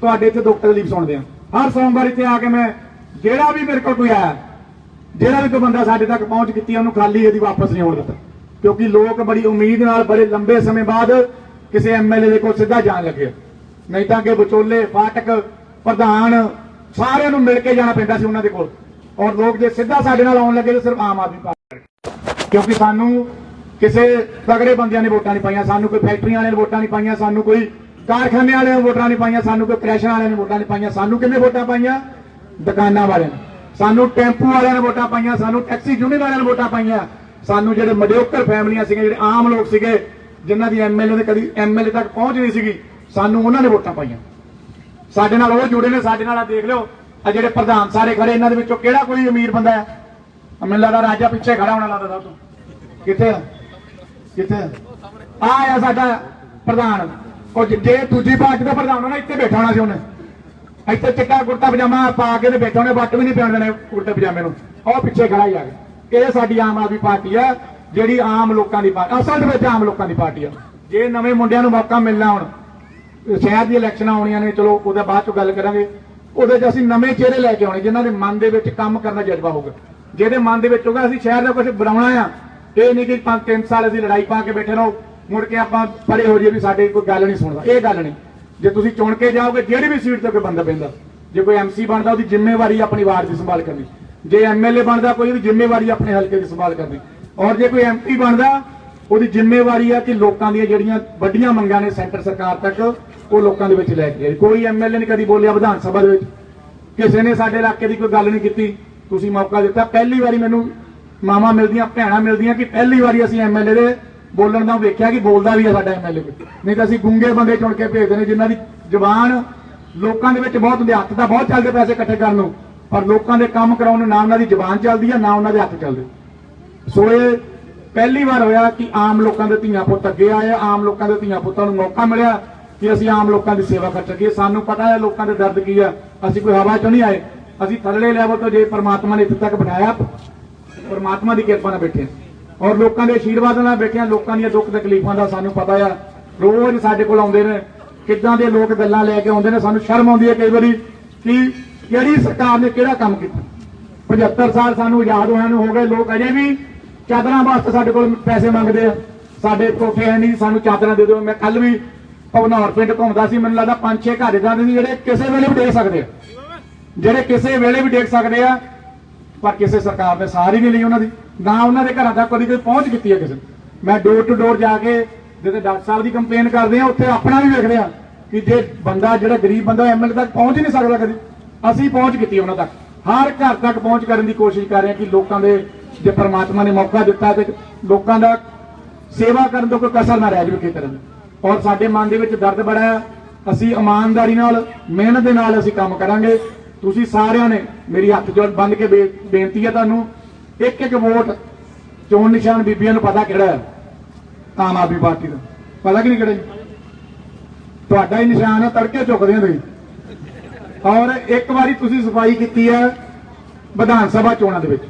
ਤੁਹਾਡੇ ਇੱਥੇ ਡਾਕਟਰ ਲੀਵ ਸੁਣਦੇ ਆ। ਹਰ ਸੋਮਵਾਰ ਇੱਥੇ ਆ ਕੇ ਮੈਂ ਜਿਹੜਾ ਵੀ ਮੇਰੇ ਕੋਲ ਕੋਈ ਆਇਆ, ਜਿਹੜਾ ਵੀ ਕੋਈ ਬੰਦਾ ਸਾਡੇ ਤੱਕ ਪਹੁੰਚ ਕੀਤੀ ਉਹਨੂੰ ਖਾਲੀ ਇਹਦੀ ਵਾਪਸ ਨਹੀਂ ਹੋਣ ਦਿੱਤਾ। ਕਿਉਂਕਿ ਲੋਕ ਬੜੀ ਉਮੀਦ ਨਾਲ ਬੜੇ ਲੰਬੇ ਸਮੇਂ ਬਾਅਦ ਕਿਸੇ ਐਮਐਲਏ ਦੇ ਕੋਲ ਸਿੱਧਾ ਜਾਣ ਲੱਗੇ ਨਹੀਂ ਤਾਂ ਕਿ ਵਿਚੋਲੇ, ਫਾਟਕ, ਪ੍ਰਧਾਨ ਸਾਰਿਆਂ ਨੂੰ ਮਿਲ ਕੇ ਜਾਣਾ ਪੈਂਦਾ ਸੀ ਉਹਨਾਂ ਦੇ ਕੋਲ। ਔਰ ਲੋਕ ਜੇ ਸਿੱਧਾ ਸਾਡੇ ਨਾਲ ਆਉਣ ਲੱਗੇ ਤਾਂ ਸਿਰਫ ਆਮ ਆਦਮੀ ਪਾਰਟੀ ਕਿਉਂਕਿ ਸਾਨੂੰ ਕਿਸੇ ਤਗੜੇ ਬੰਦਿਆਂ ਨੇ ਵੋਟਾਂ ਨਹੀਂ ਪਾਈਆਂ, ਸਾਨੂੰ ਕੋਈ ਫੈਕਟਰੀਆਂ ਵਾਲਿਆਂ ਨੇ ਵੋਟਾਂ ਨਹੀਂ ਪਾਈਆਂ, ਸਾਨੂੰ ਕੋਈ ਕਾਰਖਾਨੇ ਵਾਲਿਆਂ ਨੇ ਵੋਟਾਂ ਨਹੀਂ ਪਾਈਆਂ, ਸਾਨੂੰ ਕੋਈ ਕ੍ਰੈਸ਼ਰ ਵਾਲਿਆਂ ਨੇ ਵੋਟਾਂ ਨਹੀਂ ਪਾਈਆਂ, ਸਾਨੂੰ ਕਿੰਨੇ ਵੋਟਾਂ ਪਾਈਆਂ? ਦੁਕਾਨਾਂ ਵਾਲਿਆਂ ਨੇ। ਸਾਨੂੰ ਟੈਂਪੂ ਵਾਲਿਆਂ ਨੇ ਵੋਟਾਂ ਪਾਈਆਂ, ਸਾਨੂੰ ਟੈਕਸੀ ਯੂਨੀਅਨ ਵਾਲਿਆਂ ਨੇ ਵੋਟਾਂ ਪਾਈਆਂ। ਸਾਨੂੰ ਜਿਹੜੇ ਮਡਿਓਕਰ ਫੈਮਲੀਆਂ ਸੀਗੇ ਜਿਹੜੇ ਆਮ ਲੋਕ ਸੀਗੇ, ਜਿਨ੍ਹਾਂ ਦੀ ਐਮਐਲਏ ਦੇ ਕਦੀ ਐਮਐਲਏ ਤੱਕ ਪਹੁੰਚ ਨਹੀਂ ਸੀਗੀ, ਸਾਨੂੰ ਉਹਨਾਂ ਨੇ ਵੋਟਾਂ ਪਾਈਆਂ। ਸਾਡੇ ਨਾਲ ਉਹ ਜੁੜੇ ਨੇ, ਸਾਡੇ ਨਾਲ ਆ ਦੇਖ ਲਿਓ। ਆ ਜਿਹੜੇ ਪ੍ਰਧਾਨ ਸਾਰੇ ਖੜੇ, ਇਹਨਾਂ ਦੇ ਵਿੱਚੋਂ ਕਿਹੜਾ ਕੋਈ ਅਮੀਰ ਬੰਦਾ ਹੈ? ਮੈਨੂੰ ਲੱਗਦਾ ਰਾਜਾ ਪਿੱਛੇ ਖੜਾ ਹੋਣਾ ਲੱਗਦਾ ਸਭ ਤੋਂ। ਕਿੱਥੇ ਆ? ਕਿੱਥੇ ਆ? ਆਹ ਆ ਸਾਡਾ ਪ੍ਰਧਾਨ। ਉਹ ਜੇ- ਦੂਜੀ ਪਾਰਟੀ ਦਾ ਪ੍ਰਧਾਨ ਹੋਣਾ, ਇੱਥੇ ਬੈਠਾ ਹੋਣਾ ਸੀ ਉਹਨੇ। ਇੱਥੇ ਚਿੱਟਾ ਕੁੜਤਾ ਪਜਾਮਾ ਪਾ ਕੇ ਤੇ ਬੈਠਾ ਉਹਨੇ ਵੱਟ ਵੀ ਨਹੀਂ ਪਿਆਉਣ ਦੇਣੇ ਕੁੜਤੇ ਪਜਾਮੇ ਨੂੰ। ਉਹ ਪਿੱਛੇ ਖੜਾ ਹੀ ਆ ਗਿਆ। ਇਹ ਸਾਡੀ ਆਮ ਆਦਮੀ ਪਾਰਟੀ ਆ, ਜਿਹੜੀ ਆਮ ਲੋਕਾਂ ਦੀ ਪਾਰਟੀ ਅਸਲ ਦੇ ਵਿੱਚ ਆਮ ਲੋਕਾਂ ਦੀ ਪਾਰਟੀ ਆ। ਜੇ ਨਵੇਂ ਮੁੰਡਿਆਂ ਨੂੰ ਮੌਕਾ ਮਿਲਣਾ ਹੁਣ ਸ਼ਹਿਰ ਦੀ ਇਲੈਕਸ਼ਨਾਂ ਆਉਣੀਆਂ ਨੇ, ਚਲੋ ਉਹਦੇ ਬਾਅਦ ਚੋਂ ਗੱਲ ਕਰਾਂਗੇ। ਉਹਦੇ 'ਚ ਅਸੀਂ ਨਵੇਂ ਚਿਹਰੇ ਲੈ ਕੇ ਆਉਣੇ, ਜਿਨ੍ਹਾਂ ਦੇ ਮਨ ਦੇ ਵਿੱਚ ਕੰਮ ਕਰਨ ਦਾ ਜਜ਼ਬਾ ਹੋਊਗਾ। ਜਿਹਦੇ ਮਨ ਦੇ ਵਿੱਚ ਹੋਊਗਾ, ਅਸੀਂ ਸ਼ਹਿਰ ਦਾ ਕੁਝ ਬਣਾਉਣਾ ਆ। ਇਹ ਨਹੀਂ ਕਿ ਪੰਜ, ਤਿੰਨ ਸਾਲ ਅਸੀਂ ਲੜਾਈ ਪਾ ਕੇ ਬੈਠੇ ਰਹੋ, ਮੁੜ ਕੇ ਆਪਾਂ ਪਰੇ ਹੋ ਜਾਈਏ ਵੀ ਸਾਡੇ ਕੋਈ ਗੱਲ ਨਹੀਂ ਸੁਣਦਾ। ਇਹ ਗੱਲ ਨਹੀਂ। ਜੇ ਤੁਸੀਂ ਚੁਣ ਕੇ ਜਾਓਗੇ, ਜਿਹੜੀ ਵੀ ਸੀਟ ਤੇ ਕੋਈ ਬੰਦਾ ਪੈਂਦਾ ਜੇ ਕੋਈ ਐਮਸੀ ਬਣਦਾ, ਉਹਦੀ ਜ਼ਿੰਮੇਵਾਰੀ ਆਪਣੀ ਵਾਰਡ ਦੀ ਸੰਭਾਲ ਕਰਨੀ। ਜੇ ਐਮਐਲਏ ਬਣਦਾ, ਕੋਈ ਉਹਦੀ ਜ਼ਿੰਮੇਵਾਰੀ ਆਪਣੇ ਹਲਕੇ ਦੀ ਸੰਭਾਲ ਕਰਨੀ। ਔਰ ਜੇ ਕੋਈ ਐਮਪੀ ਬਣਦਾ ਉਹਦੀ ਜ਼ਿੰਮੇਵਾਰੀ ਆ ਕਿ ਲੋਕਾਂ ਦੀਆਂ ਜਿਹੜੀਆਂ ਵੱਡੀਆਂ ਮੰਗਾਂ ਨੇ ਸੈਂਟਰ ਸਰਕਾਰ ਤੱਕ, ਉਹ ਲੋਕਾਂ ਦੇ ਵਿੱਚ ਲੈ ਕੇ ਜਾਏ ਕੋਈ ਐਮਐਲਏ ਨੇ ਕਦੀ ਬੋਲਿਆ ਵਿਧਾਨ ਸਭਾ ਦੇ ਵਿੱਚ, ਕਿਸੇ ਨੇ ਸਾਡੇ ਇਲਾਕੇ ਦੀ ਕੋਈ ਗੱਲ ਨਹੀਂ ਕੀਤੀ, ਤੁਸੀਂ ਮੌਕਾ ਦਿੱਤਾ। ਪਹਿਲੀ ਵਾਰੀ ਮੈਨੂੰ ਮਾਮਾ ਮਿਲਦੀਆਂ, ਭੈਣਾਂ ਮਿਲਦੀਆਂ ਕਿ ਪਹਿਲੀ ਵਾਰੀ ਅਸੀਂ ਐਮਐਲਏ ਦੇ ਬੋਲਣ ਦਾ ਵੇਖਿਆ ਕਿ ਬੋਲਦਾ ਵੀ ਆ ਸਾਡਾ ਐਮਐਲਏ ਨਹੀਂ ਤਾਂ ਅਸੀਂ ਗੁੰਗੇ ਬੰਦੇ ਚੁਣ ਕੇ ਭੇਜਦੇ ਨੇ, ਜਿਨ੍ਹਾਂ ਦੀ ਜ਼ੁਬਾਨ ਲੋਕਾਂ ਦੇ ਵਿੱਚ ਬਹੁਤ ਹੁੰਦੀ ਹੱਥ ਤਾਂ ਬਹੁਤ ਚੱਲਦੇ ਪੈਸੇ ਇਕੱਠੇ ਕਰਨ ਨੂੰ, ਪਰ ਲੋਕਾਂ ਦੇ ਕੰਮ ਕਰਾਉਣ ਨੂੰ ਨਾ ਉਹਨਾਂ ਦੀ ਜ਼ੁਬਾਨ ਚੱਲਦੀ ਆ, ਨਾ ਉਹਨਾਂ ਦੇ ਹੱਥ ਚੱਲਦੇ। ਸੋ ਇਹ ਪਹਿਲੀ ਵਾਰ ਹੋਇਆ ਕਿ ਆਮ ਲੋਕਾਂ ਦੇ ਧੀਆਂ ਪੁੱਤ ਅੱਗੇ ਆਏ, ਆਮ ਲੋਕਾਂ ਦੇ ਧੀਆਂ ਪੁੱਤਾਂ ਨੂੰ ਮੌਕਾ ਮਿਲਿਆ ਕਿ ਅਸੀਂ ਆਮ ਲੋਕਾਂ ਦੀ ਸੇਵਾ ਕਰ ਸਕੀਏ। ਸਾਨੂੰ ਪਤਾ ਹੈ ਲੋਕਾਂ ਦੇ ਦਰਦ ਕੀ ਆ। ਅਸੀਂ ਕੋਈ ਹਵਾ ਚੋਂ ਨਹੀਂ ਆਏ। ਅਸੀਂ ਥੱਲੇ ਲੈਵਲ ਤੋਂ ਜੇ ਪਰਮਾਤਮਾ ਨੇ ਇੱਥੇ ਤੱਕ ਬਣਾਇਆ ਪਰਮਾਤਮਾ ਦੀ ਕਿਰਪਾ ਨਾਲ ਬੈਠੇ ਔਰ ਲੋਕਾਂ ਦੇ ਆਸ਼ੀਰਵਾਦ ਨਾਲ ਬੈਠੇ ਹਾਂ। ਲੋਕਾਂ ਦੀਆਂ ਦੁੱਖ ਤਕਲੀਫਾਂ ਦਾ ਸਾਨੂੰ ਪਤਾ ਆ। ਰੋਜ਼ ਸਾਡੇ ਕੋਲ ਆਉਂਦੇ ਨੇ। ਕਿੱਦਾਂ ਦੇ ਲੋਕ ਗੱਲਾਂ ਲੈ ਕੇ ਆਉਂਦੇ ਨੇ। ਸਾਨੂੰ ਸ਼ਰਮ ਆਉਂਦੀ ਹੈ ਕਈ ਵਾਰੀ ਕਿ ਕਿਹੜੀ ਸਰਕਾਰ ਨੇ ਕਿਹੜਾ ਕੰਮ ਕੀਤਾ? 75 ਸਾਲ ਸਾਨੂੰ ਆਜ਼ਾਦ ਹੋਇਆਂ ਨੂੰ ਹੋ ਗਏ। ਲੋਕ ਅਜੇ ਵੀ ਚਾਦਰਾਂ ਵਾਸਤੇ ਸਾਡੇ ਕੋਲ ਪੈਸੇ ਮੰਗਦੇ ਆ। ਸਾਡੇ ਕੋਠੇ ਹੈ ਨਹੀਂ, ਸਾਨੂੰ ਚਾਦਰਾਂ ਦੇ ਦਿਓ। ਮੈਂ ਕੱਲ ਵੀ ਭਵਨੌਰ ਪਿੰਡ ਘੁੰਮਦਾ ਸੀ, ਮੈਨੂੰ ਲੱਗਦਾ ਪੰਜ ਛੇ ਘਰ ਇਦਾਂ ਦੇ ਸੀ ਜਿਹੜੇ ਕਿਸੇ ਵੇਲੇ ਵੀ ਡੇਗ ਸਕਦੇ ਆ। ਜਿਹੜੇ ਕਿਸੇ ਵੇਲੇ ਵੀ ਡੇਗ ਸਕਦੇ ਆ, ਪਰ ਕਿਸੇ ਸਰਕਾਰ ਨੇ ਸਾਰ ਹੀ ਨਹੀਂ ਲਈ ਉਹਨਾਂ ਦੀ। ਨਾ ਉਹਨਾਂ ਦੇ ਘਰਾਂ ਤੱਕ ਕਦੀ ਕੋਈ ਪਹੁੰਚ ਕੀਤੀ ਹੈ ਕਿਸੇ। ਨੇ। ਮੈਂ ਡੋਰ ਟੂ ਡੋਰ ਜਾ ਕੇ ਜਿੱਥੇ ਡਾਕਟਰ ਸਾਹਿਬ ਦੀ ਕੰਪੇਨ ਕਰਦੇ ਆ, ਉੱਥੇ ਆਪਣਾ ਵੀ ਵੇਖਦੇ ਆ ਕਿ ਜੇ ਬੰਦਾ ਜਿਹੜਾ ਗਰੀਬ ਬੰਦਾ ਐਮਐਲਏ ਤੱਕ ਪਹੁੰਚ ਹੀ ਨਹੀਂ ਸਕਦਾ ਕਦੀ। ਅਸੀਂ ਪਹੁੰਚ ਕੀਤੀ ਉਹਨਾਂ ਤੱਕ। ਹਰ ਘਰ ਤੱਕ ਪਹੁੰਚ ਕਰਨ ਦੀ ਕੋਸ਼ਿਸ਼ ਕਰ ਰਹੇ ਹਾਂ ਕਿ ਲੋਕਾਂ ਦੇ ਜੇ ਪਰਮਾਤਮਾ ਨੇ ਮੌਕਾ ਦਿੱਤਾ ਤੇ ਲੋਕਾਂ ਦਾ ਸੇਵਾ ਕਰਨ ਤੋਂ ਕੋਈ ਕਸਰ ਨਾ ਰਹਿ ਜਾਵੇ ਕਿਸੇ ਤਰ੍ਹਾਂ ਔਰ ਸਾਡੇ ਮਨ ਦੇ ਵਿੱਚ ਦਰਦ ਬੜਾ ਹੈ ਅਸੀਂ ਇਮਾਨਦਾਰੀ ਨਾਲ, ਮਿਹਨਤ ਦੇ ਨਾਲ ਅਸੀਂ ਕੰਮ ਕਰਾਂਗੇ। ਤੁਸੀਂ ਸਾਰਿਆਂ ਨੇ ਮੇਰੀ ਹੱਥ ਜੋੜ ਬੰਨ ਕੇ ਬੇ- ਬੇਨਤੀ ਹੈ ਤੁਹਾਨੂੰ, ਇੱਕ ਇੱਕ ਵੋਟ ਚੋਣ ਨਿਸ਼ਾਨ ਬੀਬੀਆਂ ਨੂੰ ਪਤਾ ਕਿਹੜਾ ਹੈ ਆਮ ਆਦਮੀ ਪਾਰਟੀ ਦਾ। ਪਤਾ ਕਿ ਨਹੀਂ ਕਿਹੜਾ ਤੁਹਾਡਾ ਹੀ ਨਿਸ਼ਾਨ ਹੈ ਤੜਕੇ ਝੁਕਦੇ ਹੋ ਤੁਸੀਂ। ਔਰ ਇੱਕ ਵਾਰੀ ਤੁਸੀਂ ਸਫ਼ਾਈ ਕੀਤੀ ਹੈ ਵਿਧਾਨ ਸਭਾ ਚੋਣਾਂ ਦੇ ਵਿੱਚ।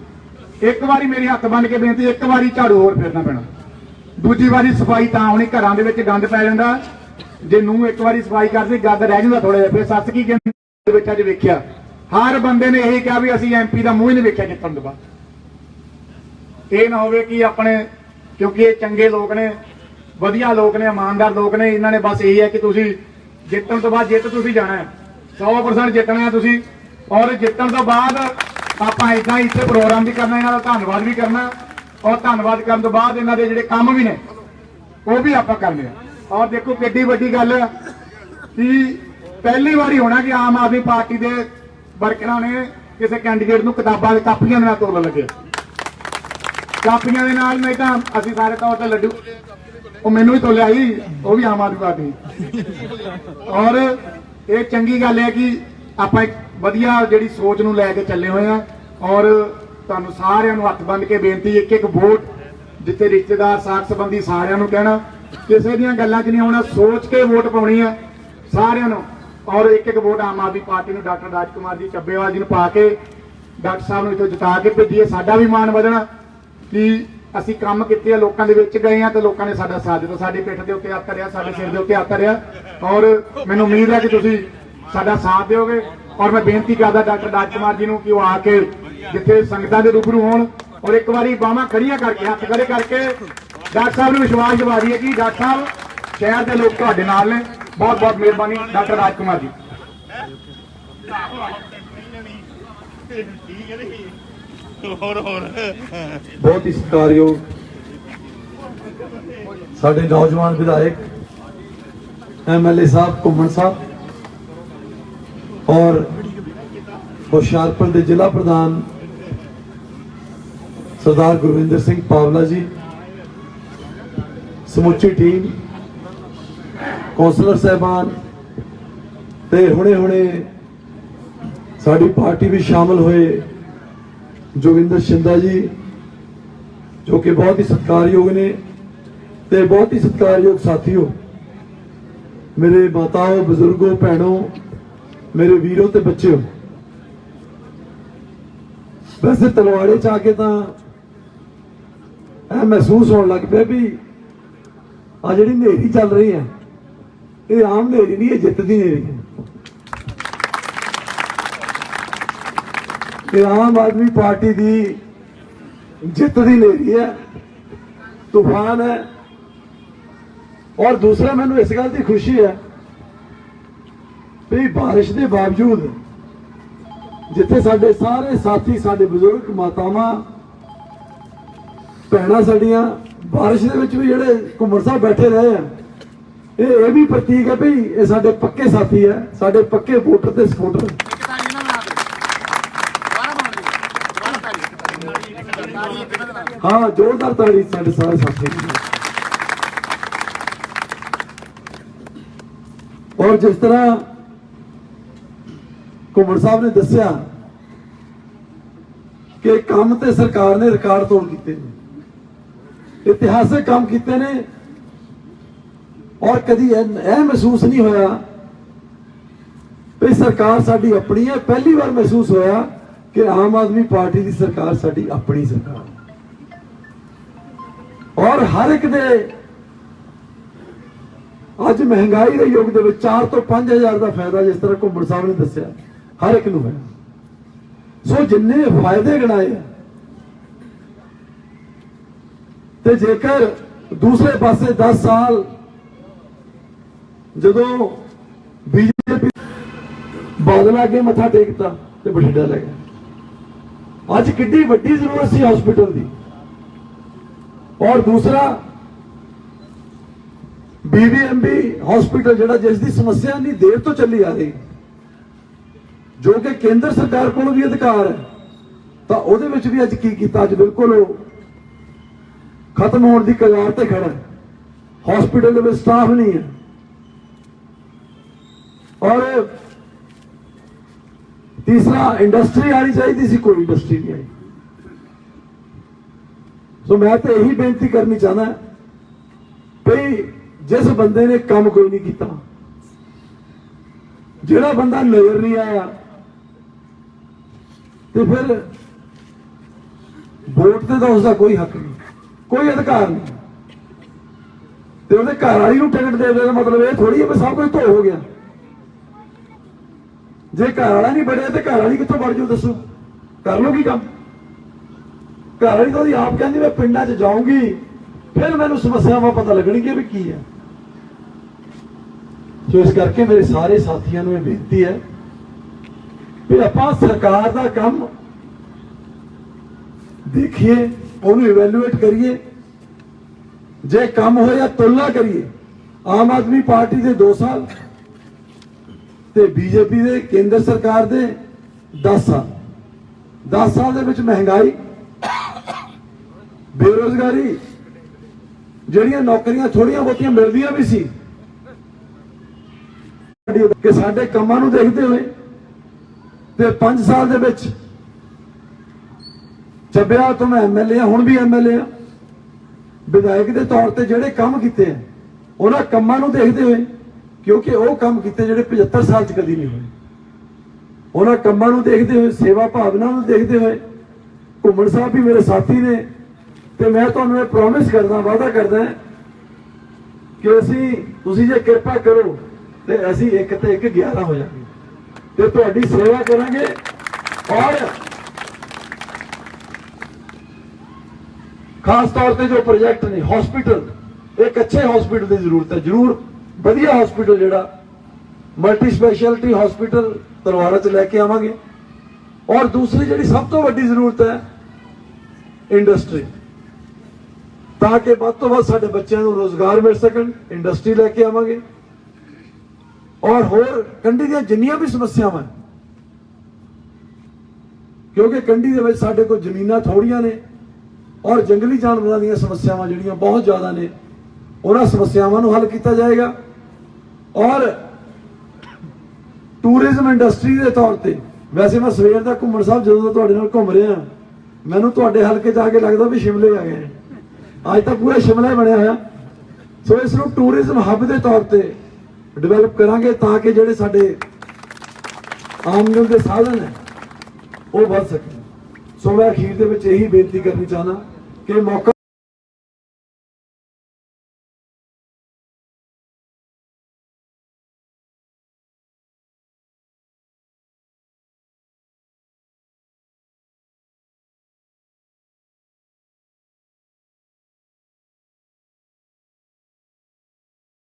ਇੱਕ ਵਾਰੀ ਮੇਰੇ ਹੱਥ ਬੰਨ ਕੇ ਬੇਨਤੀ, ਇੱਕ ਵਾਰੀ ਝਾੜੂ ਹੋਰ ਫੇਰਨਾ ਪੈਣਾ। ਦੂਜੀ ਵਾਰੀ ਸਫ਼ਾਈ ਤਾਂ ਹੋਣੀ ਘਰਾਂ ਦੇ ਵਿੱਚ ਗੰਦ ਪੈ ਜਾਂਦਾ। ਜੇ ਨੂੰ ਇੱਕ ਵਾਰੀ ਸਫ਼ਾਈ ਕਰਦੇ ਗੰਦ ਰਹਿ ਜਾਂਦਾ ਥੋੜਾ ਜਿਹਾ। ਫਿਰ ਸੱਸ ਕੀ ਕਹਿੰਦੀ? ਵਿੱਚ ਅੱਜ ਵੇਖਿਆ। ਹਰ ਬੰਦੇ ਨੇ ਇਹੀ ਕਿਹਾ ਵੀ ਅਸੀਂ ਐਮਪੀ ਦਾ ਮੂੰਹ ਹੀ ਨਹੀਂ ਵੇਖਿਆ ਜਿੱਤਣ ਤੋਂ ਬਾਅਦ। ਇਹ ਨਾ ਹੋਵੇ ਕਿ ਆਪਣੇ, ਕਿਉਂਕਿ ਇਹ ਚੰਗੇ ਲੋਕ ਨੇ, ਵਧੀਆ ਲੋਕ ਨੇ, ਇਮਾਨਦਾਰ ਲੋਕ ਨੇ, ਇਹਨਾਂ ਨੇ ਬਸ ਇਹੀ ਹੈ ਕਿ ਤੁਸੀਂ ਜਿੱਤਣ ਤੋਂ ਬਾਅਦ ਜਿੱਤ ਤੁਸੀਂ ਜਾਣਾ ਹੈ। 100% ਜਿੱਤਣਾ ਹੈ ਤੁਸੀਂ। ਔਰ ਜਿੱਤਣ ਤੋਂ ਬਾਅਦ ਆਪਾਂ ਇਦਾਂ ਇੱਥੇ ਪ੍ਰੋਗਰਾਮ ਵੀ ਕਰਨਾ, ਇਹਨਾਂ ਦਾ ਧੰਨਵਾਦ ਵੀ ਕਰਨਾ। ਔਰ ਧੰਨਵਾਦ ਕਰਨ ਤੋਂ ਬਾਅਦ ਇਹਨਾਂ ਦੇ ਜਿਹੜੇ ਕੰਮ ਵੀ ਨੇ, ਉਹ ਵੀ ਆਪਾਂ ਕਰਨੇ ਆ। ਔਰ ਦੇਖੋ ਕਿੱਡੀ ਵੱਡੀ ਗੱਲ ਕਿ ਪਹਿਲੀ ਵਾਰੀ ਹੋਣਾ ਕਿ ਆਮ ਆਦਮੀ ਪਾਰਟੀ ਦੇ ਵਰਕਰਾਂ ਨੇ ਕਿਸੇ ਕੈਂਡੀਡੇਟ ਨੂੰ ਕਿਤਾਬਾਂ ਦੇ ਕਾਪੀਆਂ ਦੇ ਨਾਲ ਤੋਲਣ ਲੱਗੇ। ਕਾਪੀਆਂ ਦੇ ਨਾਲ ਨਹੀਂ ਤਾਂ, ਅਸੀਂ ਸਾਰੇ ਤੌਰ ਤੇ ਲੱਡੂ, ਉਹ ਮੈਨੂੰ ਵੀ ਤੋਲਿਆ ਸੀ, ਉਹ ਵੀ ਆਮ ਆਦਮੀ ਪਾਰਟੀ। ਔਰ ਇਹ ਚੰਗੀ ਗੱਲ ਹੈ ਕਿ ਆਪਾਂ ਇੱਕ ਵਧੀਆ ਜਿਹੜੀ ਸੋਚ ਨੂੰ ਲੈ ਕੇ ਚੱਲੇ ਹੋਏ ਆ ਔਰ ਤੁਹਾਨੂੰ ਸਾਰਿਆਂ ਨੂੰ ਹੱਥ ਬੰਨ ਕੇ ਬੇਨਤੀ, ਇੱਕ ਇੱਕ ਵੋਟ ਜਿੱਥੇ ਰਿਸ਼ਤੇਦਾਰ ਸਾਖ ਸੰਬੰਧੀ ਸਾਰਿਆਂ ਨੂੰ ਕਹਿਣਾ, ਕਿਸੇ ਦੀਆਂ ਗੱਲਾਂ 'ਚ ਨਹੀਂ ਆਉਣਾ, ਸੋਚ ਕੇ ਵੋਟ ਪਾਉਣੀ ਆ ਸਾਰਿਆਂ ਨੂੰ। ਔਰ ਇੱਕ ਇੱਕ ਵੋਟ ਆਮ ਆਦਮੀ ਪਾਰਟੀ ਨੂੰ ਡਾਕਟਰ ਰਾਜ ਕੁਮਾਰ ਜੀ ਚੱਬੇਵਾਲ ਜੀ ਨੂੰ ਪਾ ਕੇ, ਡਾਕਟਰ ਸਾਹਿਬ ਨੂੰ ਇੱਥੋਂ ਜਿਤਾ ਕੇ ਭੇਜੀਏ, ਸਾਡਾ ਵੀ ਮਾਣ ਵਧਣਾ ਕਿ ਅਸੀਂ ਕੰਮ ਕੀਤੇ ਆ, ਲੋਕਾਂ ਦੇ ਵਿੱਚ ਗਏ ਆ ਤੇ ਲੋਕਾਂ ਨੇ ਸਾਡਾ ਸਾਥ ਦਿੱਤਾ, ਸਾਡੇ ਪਿੱਠ ਦੇ ਉੱਤੇ ਹੱਥ ਧਰਿਆ, ਸਾਡੇ ਸਿਰ ਦੇ ਉੱਤੇ ਹੱਥ ਧਰਿਆ। ਔਰ ਮੈਨੂੰ ਉਮੀਦ ਹੈ ਕਿ ਤੁਸੀਂ ਸਾਡਾ ਸਾਥ ਦਿਓਗੇ। ਔਰ ਮੈਂ ਬੇਨਤੀ ਕਰਦਾ ਡਾਕਟਰ ਰਾਜਕੁਮਾਰ ਜੀ ਨੂੰ ਕਿ ਉਹ ਆ ਕੇ ਜਿੱਥੇ ਸੰਗਤਾਂ ਦੇ ਰੂਬਰੂ ਹੋਣ ਔਰ ਇੱਕ ਵਾਰੀ ਬਾਹਾਂ ਖੜੀਆਂ ਕਰਕੇ ਹੱਥ ਖੜੇ ਕਰਕੇ ਡਾਕਟਰ ਸਾਹਿਬ ਨੂੰ ਵਿਸ਼ਵਾਸ ਦਿਵਾ ਦਈਏ ਕਿ ਡਾਕਟਰ ਸਾਹਿਬ ਸ਼ਹਿਰ ਦੇ ਲੋਕ ਤੁਹਾਡੇ ਨਾਲ ਨੇ। ਬਹੁਤ ਬਹੁਤ ਮਿਹਰਬਾਨੀ ਡਾਕਟਰ ਰਾਜਕੁਮਾਰ ਜੀ। ਹੋਰ ਹੋਰ। ਬਹੁਤ ਹੀ ਸਤਿਕਾਰਯੋਗ ਸਾਡੇ ਨੌਜਵਾਨ ਵਿਧਾਇਕ ਐਮਐਲਏ ਸਾਹਿਬ ਘੁੰਮਣ ਸਾਹਿਬ। ਔਰ ਹੁਸ਼ਿਆਰਪੁਰ ਦੇ ਜ਼ਿਲ੍ਹਾ ਪ੍ਰਧਾਨ ਸਰਦਾਰ ਗੁਰਵਿੰਦਰ ਸਿੰਘ ਪਾਵਲਾ ਜੀ, ਸਮੁੱਚੀ ਟੀਮ, ਕੌਂਸਲਰ ਸਾਹਿਬਾਨ ਤੇ ਹੁਣੇ ਹੁਣੇ ਸਾਡੀ ਪਾਰਟੀ ਵਿੱਚ ਸ਼ਾਮਲ ਹੋਏ ਜੋਗਿੰਦਰ ਸ਼ਿੰਦਾ ਜੀ, ਜੋ ਕਿ ਬਹੁਤ ਹੀ ਸਤਿਕਾਰਯੋਗ ਨੇ ਤੇ ਬਹੁਤ ਹੀ ਸਤਿਕਾਰਯੋਗ ਸਾਥੀਓ, ਮੇਰੇ ਮਾਤਾਓ, ਬਜ਼ੁਰਗੋ, ਭੈਣੋ ਮੇਰੇ ਵੀਰੋ ਤੇ ਬੱਚਿਓ। ਵੈਸੇ ਤਲਵਾੜੇ ਚ ਆ ਕੇ ਤਾਂ ਇਹ ਮਹਿਸੂਸ ਹੋਣ ਲੱਗ ਪਿਆ ਵੀ ਆ ਜਿਹੜੀ ਨੇਰੀ ਚੱਲ ਰਹੀ ਹੈ, ਇਹ ਆਮ ਨੇਰੀ ਨਹੀਂ, ਇਹ ਜਿੱਤ ਦੀ ਨੇਰੀ ਹੈ। ਇਹ ਆਮ ਆਦਮੀ ਪਾਰਟੀ ਦੀ ਜਿੱਤ ਦੀ ਨੇਰੀ ਹੈ, ਤੂਫਾਨ ਹੈ। ਔਰ ਦੂਸਰਾ ਮੈਨੂੰ ਇਸ ਗੱਲ ਦੀ ਖੁਸ਼ੀ ਹੈ ਵੀ ਬਾਰਿਸ਼ ਦੇ ਬਾਵਜੂਦ ਜਿੱਥੇ ਸਾਡੇ ਸਾਰੇ ਸਾਥੀ ਸਾਡੇ ਬਜ਼ੁਰਗ ਮਾਤਾਵਾਂ ਭੈਣਾਂ ਸਾਡੀਆਂ ਬਾਰਿਸ਼ ਦੇ ਵਿੱਚ ਵੀ ਜਿਹੜੇ ਘੁੰਮਣ ਸਾਹਿਬ ਬੈਠੇ ਰਹੇ ਆ ਇਹ ਇਹ ਵੀ ਪ੍ਰਤੀਕ ਹੈ ਵੀ ਇਹ ਸਾਡੇ ਪੱਕੇ ਸਾਥੀ ਹੈ ਸਾਡੇ ਪੱਕੇ ਵੋਟਰ ਤੇ ਸਪੋਰਟਰ ਹਾਂ ਜ਼ੋਰਦਾਰ ਤਾੜੀ ਸਾਡੇ ਸਾਰੇ ਸਾਥੀ। ਔਰ ਜਿਸ ਤਰ੍ਹਾਂ ਘੁੰਮਣ ਸਾਹਿਬ ਨੇ ਦੱਸਿਆ ਕਿ ਕੰਮ ਤੇ ਸਰਕਾਰ ਨੇ ਰਿਕਾਰਡ ਤੋੜ ਕੀਤੇ ਨੇ। ਇਤਿਹਾਸਿਕ ਕੰਮ ਕੀਤੇ ਨੇ ਔਰ ਕਦੀ ਇਹ ਇਹ ਮਹਿਸੂਸ ਨਹੀਂ ਹੋਇਆ ਵੀ ਸਰਕਾਰ ਸਾਡੀ ਆਪਣੀ ਹੈ। ਪਹਿਲੀ ਵਾਰ ਮਹਿਸੂਸ ਹੋਇਆ ਕਿ ਆਮ ਆਦਮੀ ਪਾਰਟੀ ਦੀ ਸਰਕਾਰ ਸਾਡੀ ਆਪਣੀ ਸਰਕਾਰ ਹੈ। ਔਰ ਹਰ ਇੱਕ ਦੇ ਅੱਜ ਮਹਿੰਗਾਈ ਦੇ ਯੁੱਗ ਦੇ ਵਿੱਚ 4 ਤੋਂ 5000 ਦਾ ਫਾਇਦਾ ਜਿਸ ਤਰ੍ਹਾਂ ਘੁੰਮਣ ਸਾਹਿਬ ਨੇ ਦੱਸਿਆ। ਹਰ ਇੱਕ ਨੂੰ ਹੈ ਸੋ ਜਿੰਨੇ ਫਾਇਦੇ ਗਣਾਏ ਤੇ ਜੇਕਰ ਦੂਸਰੇ ਪਾਸੇ 10 ਸਾਲ ਜਦੋਂ ਬੀਜੇਪੀ ਬਾਦਲ ਅੱਗੇ ਮੱਥਾ ਟੇਕਤਾ ਤੇ ਬਠਿੰਡਾ ਲੈ ਗਿਆ। ਅੱਜ ਕਿੱਡੀ ਵੱਡੀ ਜ਼ਰੂਰਤ ਸੀ ਹਸਪੀਟਲ ਦੀ। ਔਰ ਦੂਸਰਾ, ਬੀਬੀਐਮਬੀ ਹਸਪੀਟਲ ਜਿਹੜਾ ਜਿਸ ਦੀ ਸਮੱਸਿਆ ਨਹੀਂ ਦੇਰ ਤੋਂ ਚੱਲੀ ਆ ਰਹੀ ਜੋ ਕਿ ਕੇਂਦਰ ਸਰਕਾਰ ਕੋਲ ਵੀ ਅਧਿਕਾਰ ਹੈ, ਤਾਂ ਉਹਦੇ ਵਿੱਚ ਵੀ ਅੱਜ ਕੀ ਕੀਤਾ? ਅੱਜ ਬਿਲਕੁਲ ਉਹ ਖਤਮ ਹੋਣ ਦੀ ਕਗਾਰ ਤੇ ਖੜਾ ਹੈ। ਹਸਪੀਟਲ ਦੇ ਵਿੱਚ ਸਟਾਫ ਨਹੀਂ ਹੈ। ਔਰ ਤੀਸਰਾ ਇੰਡਸਟਰੀ ਆਣੀ ਚਾਹੀਦੀ ਸੀ, ਕੋਈ ਇੰਡਸਟਰੀ ਨਹੀਂ ਆਈ। ਸੋ ਮੈਂ ਤਾਂ ਇਹੀ ਬੇਨਤੀ ਕਰਨੀ ਚਾਹਨਾ ਭਈ ਜਿਸ ਬੰਦੇ ਨੇ ਕੰਮ ਕੋਈ ਨਹੀਂ ਕੀਤਾ, ਜਿਹੜਾ ਬੰਦਾ ਨਜ਼ਰ ਨਹੀਂ ਆਇਆ ਤੇ ਫਿਰ ਵੋਟ ਤੇ ਤਾਂ ਉਸਦਾ ਕੋਈ ਹੱਕ ਨਹੀਂ, ਕੋਈ ਅਧਿਕਾਰ ਨਹੀਂ। ਤੇ ਉਹਦੇ ਘਰ ਵਾਲੀ ਨੂੰ ਟਿਕਟ ਦੇ ਦੇਣ ਦਾ ਮਤਲਬ ਇਹ ਥੋੜੀ ਹੈ ਵੀ ਸਭ ਕੁਝ ਧੋ ਹੋ ਗਿਆ। ਜੇ ਘਰ ਵਾਲਾ ਨਹੀਂ ਬੜਿਆ ਤੇ ਘਰ ਵਾਲੀ ਕਿੱਥੋਂ ਵੜ ਜੂ ਦੱਸੋ? ਕਰ ਲੋ ਕੀ ਕੰਮ। ਘਰ ਵਾਲੀ ਤਾਂ ਉਹਦੀ ਆਪ ਕਹਿੰਦੀ, ਮੈਂ ਪਿੰਡਾਂ 'ਚ ਜਾਊਂਗੀ, ਫਿਰ ਮੈਨੂੰ ਸਮੱਸਿਆਵਾਂ ਪਤਾ ਲੱਗਣਗੀਆਂ ਵੀ ਕੀ ਹੈ। ਸੋ ਇਸ ਕਰਕੇ ਮੇਰੇ ਸਾਰੇ ਸਾਥੀਆਂ ਨੂੰ ਇਹ ਬੇਨਤੀ ਹੈ ਵੀ ਆਪਾਂ ਸਰਕਾਰ ਦਾ ਕੰਮ ਦੇਖੀਏ, ਉਹਨੂੰ ਇਵੈਲੂਏਟ ਕਰੀਏ। ਜੇ ਕੰਮ ਹੋਇਆ ਤੁਲਨਾ ਕਰੀਏ। ਆਮ ਆਦਮੀ ਪਾਰਟੀ ਦੇ 2 ਸਾਲ ਤੇ ਬੀਜੇਪੀ ਦੇ, ਕੇਂਦਰ ਸਰਕਾਰ ਦੇ 10 ਸਾਲ। 10 ਸਾਲ ਦੇ ਵਿੱਚ ਮਹਿੰਗਾਈ, ਬੇਰੋਜ਼ਗਾਰੀ, ਜਿਹੜੀਆਂ ਨੌਕਰੀਆਂ ਥੋੜੀਆਂ ਬਹੁਤੀਆਂ ਮਿਲਦੀਆਂ ਵੀ ਸੀ, ਕਿ ਸਾਡੇ ਕੰਮਾਂ ਨੂੰ ਦੇਖਦੇ ਹੋਏ ਤੇ 5 ਸਾਲ ਦੇ ਵਿੱਚ ਚੱਬਿਆ ਤੋਂ ਮੈਂ ਐਮਐਲਏ ਹੁਣ ਵੀ ਐਮਐਲਏ ਆ ਵਿਧਾਇਕ ਦੇ ਤੌਰ ਤੇ ਜਿਹੜੇ ਕੰਮ ਕੀਤੇ ਆ, ਉਹਨਾਂ ਕੰਮਾਂ ਨੂੰ ਦੇਖਦੇ ਹੋਏ, ਕਿਉਂਕਿ ਉਹ ਕੰਮ ਕੀਤੇ ਜਿਹੜੇ 75 ਸਾਲ ਚ ਕਦੀ ਨਹੀਂ ਹੋਏ। ਉਹਨਾਂ ਕੰਮਾਂ ਨੂੰ ਦੇਖਦੇ ਹੋਏ, ਸੇਵਾ ਭਾਵਨਾ ਨੂੰ ਦੇਖਦੇ ਹੋਏ, ਘੁੰਮਣ ਸਾਹਿਬ ਵੀ ਮੇਰੇ ਸਾਥੀ ਨੇ, ਤੇ ਮੈਂ ਤੁਹਾਨੂੰ ਇਹ ਪ੍ਰੋਮਿਸ ਕਰਦਾ, ਵਾਅਦਾ ਕਰਦਾ ਕਿ ਅਸੀਂ, ਤੁਸੀਂ ਜੇ ਕਿਰਪਾ ਕਰੋ, ਤੇ ਅਸੀਂ ਇੱਕ ਤੇ ਇੱਕ 11 ਹੋ ਜਾਵਾਂਗੇ। ਤੇ ਤੁਹਾਡੀ ਸੇਵਾ ਕਰਾਂਗੇ। ਔਰ ਖਾਸ ਤੌਰ ਤੇ ਜੋ ਪ੍ਰੋਜੈਕਟ ਨੇ ਹਸਪੀਟਲ ਇੱਕ ਅੱਛੇ ਹਸਪੀਟਲ ਦੀ ਜ਼ਰੂਰਤ ਹੈ, ਜ਼ਰੂਰ ਵਧੀਆ ਹਸਪੀਟਲ ਜਿਹੜਾ ਮਲਟੀ ਸਪੈਸ਼ਲਿਟੀ ਹਸਪੀਟਲ ਤਲਵਾਰਾ ਚ ਲੈ ਕੇ ਆਵਾਂਗੇ। ਔਰ ਦੂਸਰੀ ਜਿਹੜੀ ਸਭ ਤੋਂ ਵੱਡੀ ਜ਼ਰੂਰਤ ਹੈ ਇੰਡਸਟਰੀ ਤਾਂ ਕਿ ਵੱਧ ਤੋਂ ਵੱਧ ਸਾਡੇ ਬੱਚਿਆਂ ਨੂੰ ਰੋਜ਼ਗਾਰ ਮਿਲ ਸਕਣ ਇੰਡਸਟਰੀ ਲੈ ਕੇ ਆਵਾਂਗੇ। ਔਰ ਹੋਰ ਕੰਢੀ ਦੀਆਂ ਜਿੰਨੀਆਂ ਵੀ ਸਮੱਸਿਆਵਾਂ ਕਿਉਂਕਿ ਕੰਢੀ ਦੇ ਵਿੱਚ ਸਾਡੇ ਕੋਲ ਜ਼ਮੀਨਾਂ ਥੋੜੀਆਂ ਨੇ ਔਰ ਜੰਗਲੀ ਜਾਨਵਰਾਂ ਦੀਆਂ ਸਮੱਸਿਆਵਾਂ ਜਿਹੜੀਆਂ ਬਹੁਤ ਜ਼ਿਆਦਾ ਨੇ, ਉਹਨਾਂ ਸਮੱਸਿਆਵਾਂ ਨੂੰ ਹੱਲ ਕੀਤਾ ਜਾਏਗਾ। ਔਰ ਟੂਰਿਜ਼ਮ ਇੰਡਸਟਰੀ ਦੇ ਤੌਰ ਤੇ, ਵੈਸੇ ਮੈਂ ਸਵੇਰ ਦਾ ਘੁੰਮਣ ਸਾਹਿਬ ਜਦੋਂ ਦਾ ਤੁਹਾਡੇ ਨਾਲ ਘੁੰਮ ਰਿਹਾ, ਮੈਨੂੰ ਤੁਹਾਡੇ ਹਲਕੇ ਜਾ ਕੇ ਲੱਗਦਾ ਵੀ ਸ਼ਿਮਲੇ ਆ ਗਏ। ਅੱਜ ਤਾਂ ਪੂਰਾ ਸ਼ਿਮਲਾ ਹੀ ਬਣਿਆ ਹੋਇਆ। ਸੋ ਇਸ ਨੂੰ ਟੂਰਿਜ਼ਮ ਹੱਬ ਦੇ ਤੌਰ ਤੇ ਡਿਵੈਲਪ ਕਰਾਂਗੇ ਤਾਂ ਕਿ ਜਿਹੜੇ ਸਾਡੇ ਆਮਦਨ ਦੇ ਸਾਧਨ ਹੈ, ਉਹ ਵੱਧ ਸਕਣ। ਸੋ ਮੈਂ ਅਖੀਰ ਦੇ ਵਿੱਚ ਇਹੀ ਬੇਨਤੀ ਕਰਨੀ ਚਾਹਨਾ ਕਿ ਮੌਕਾ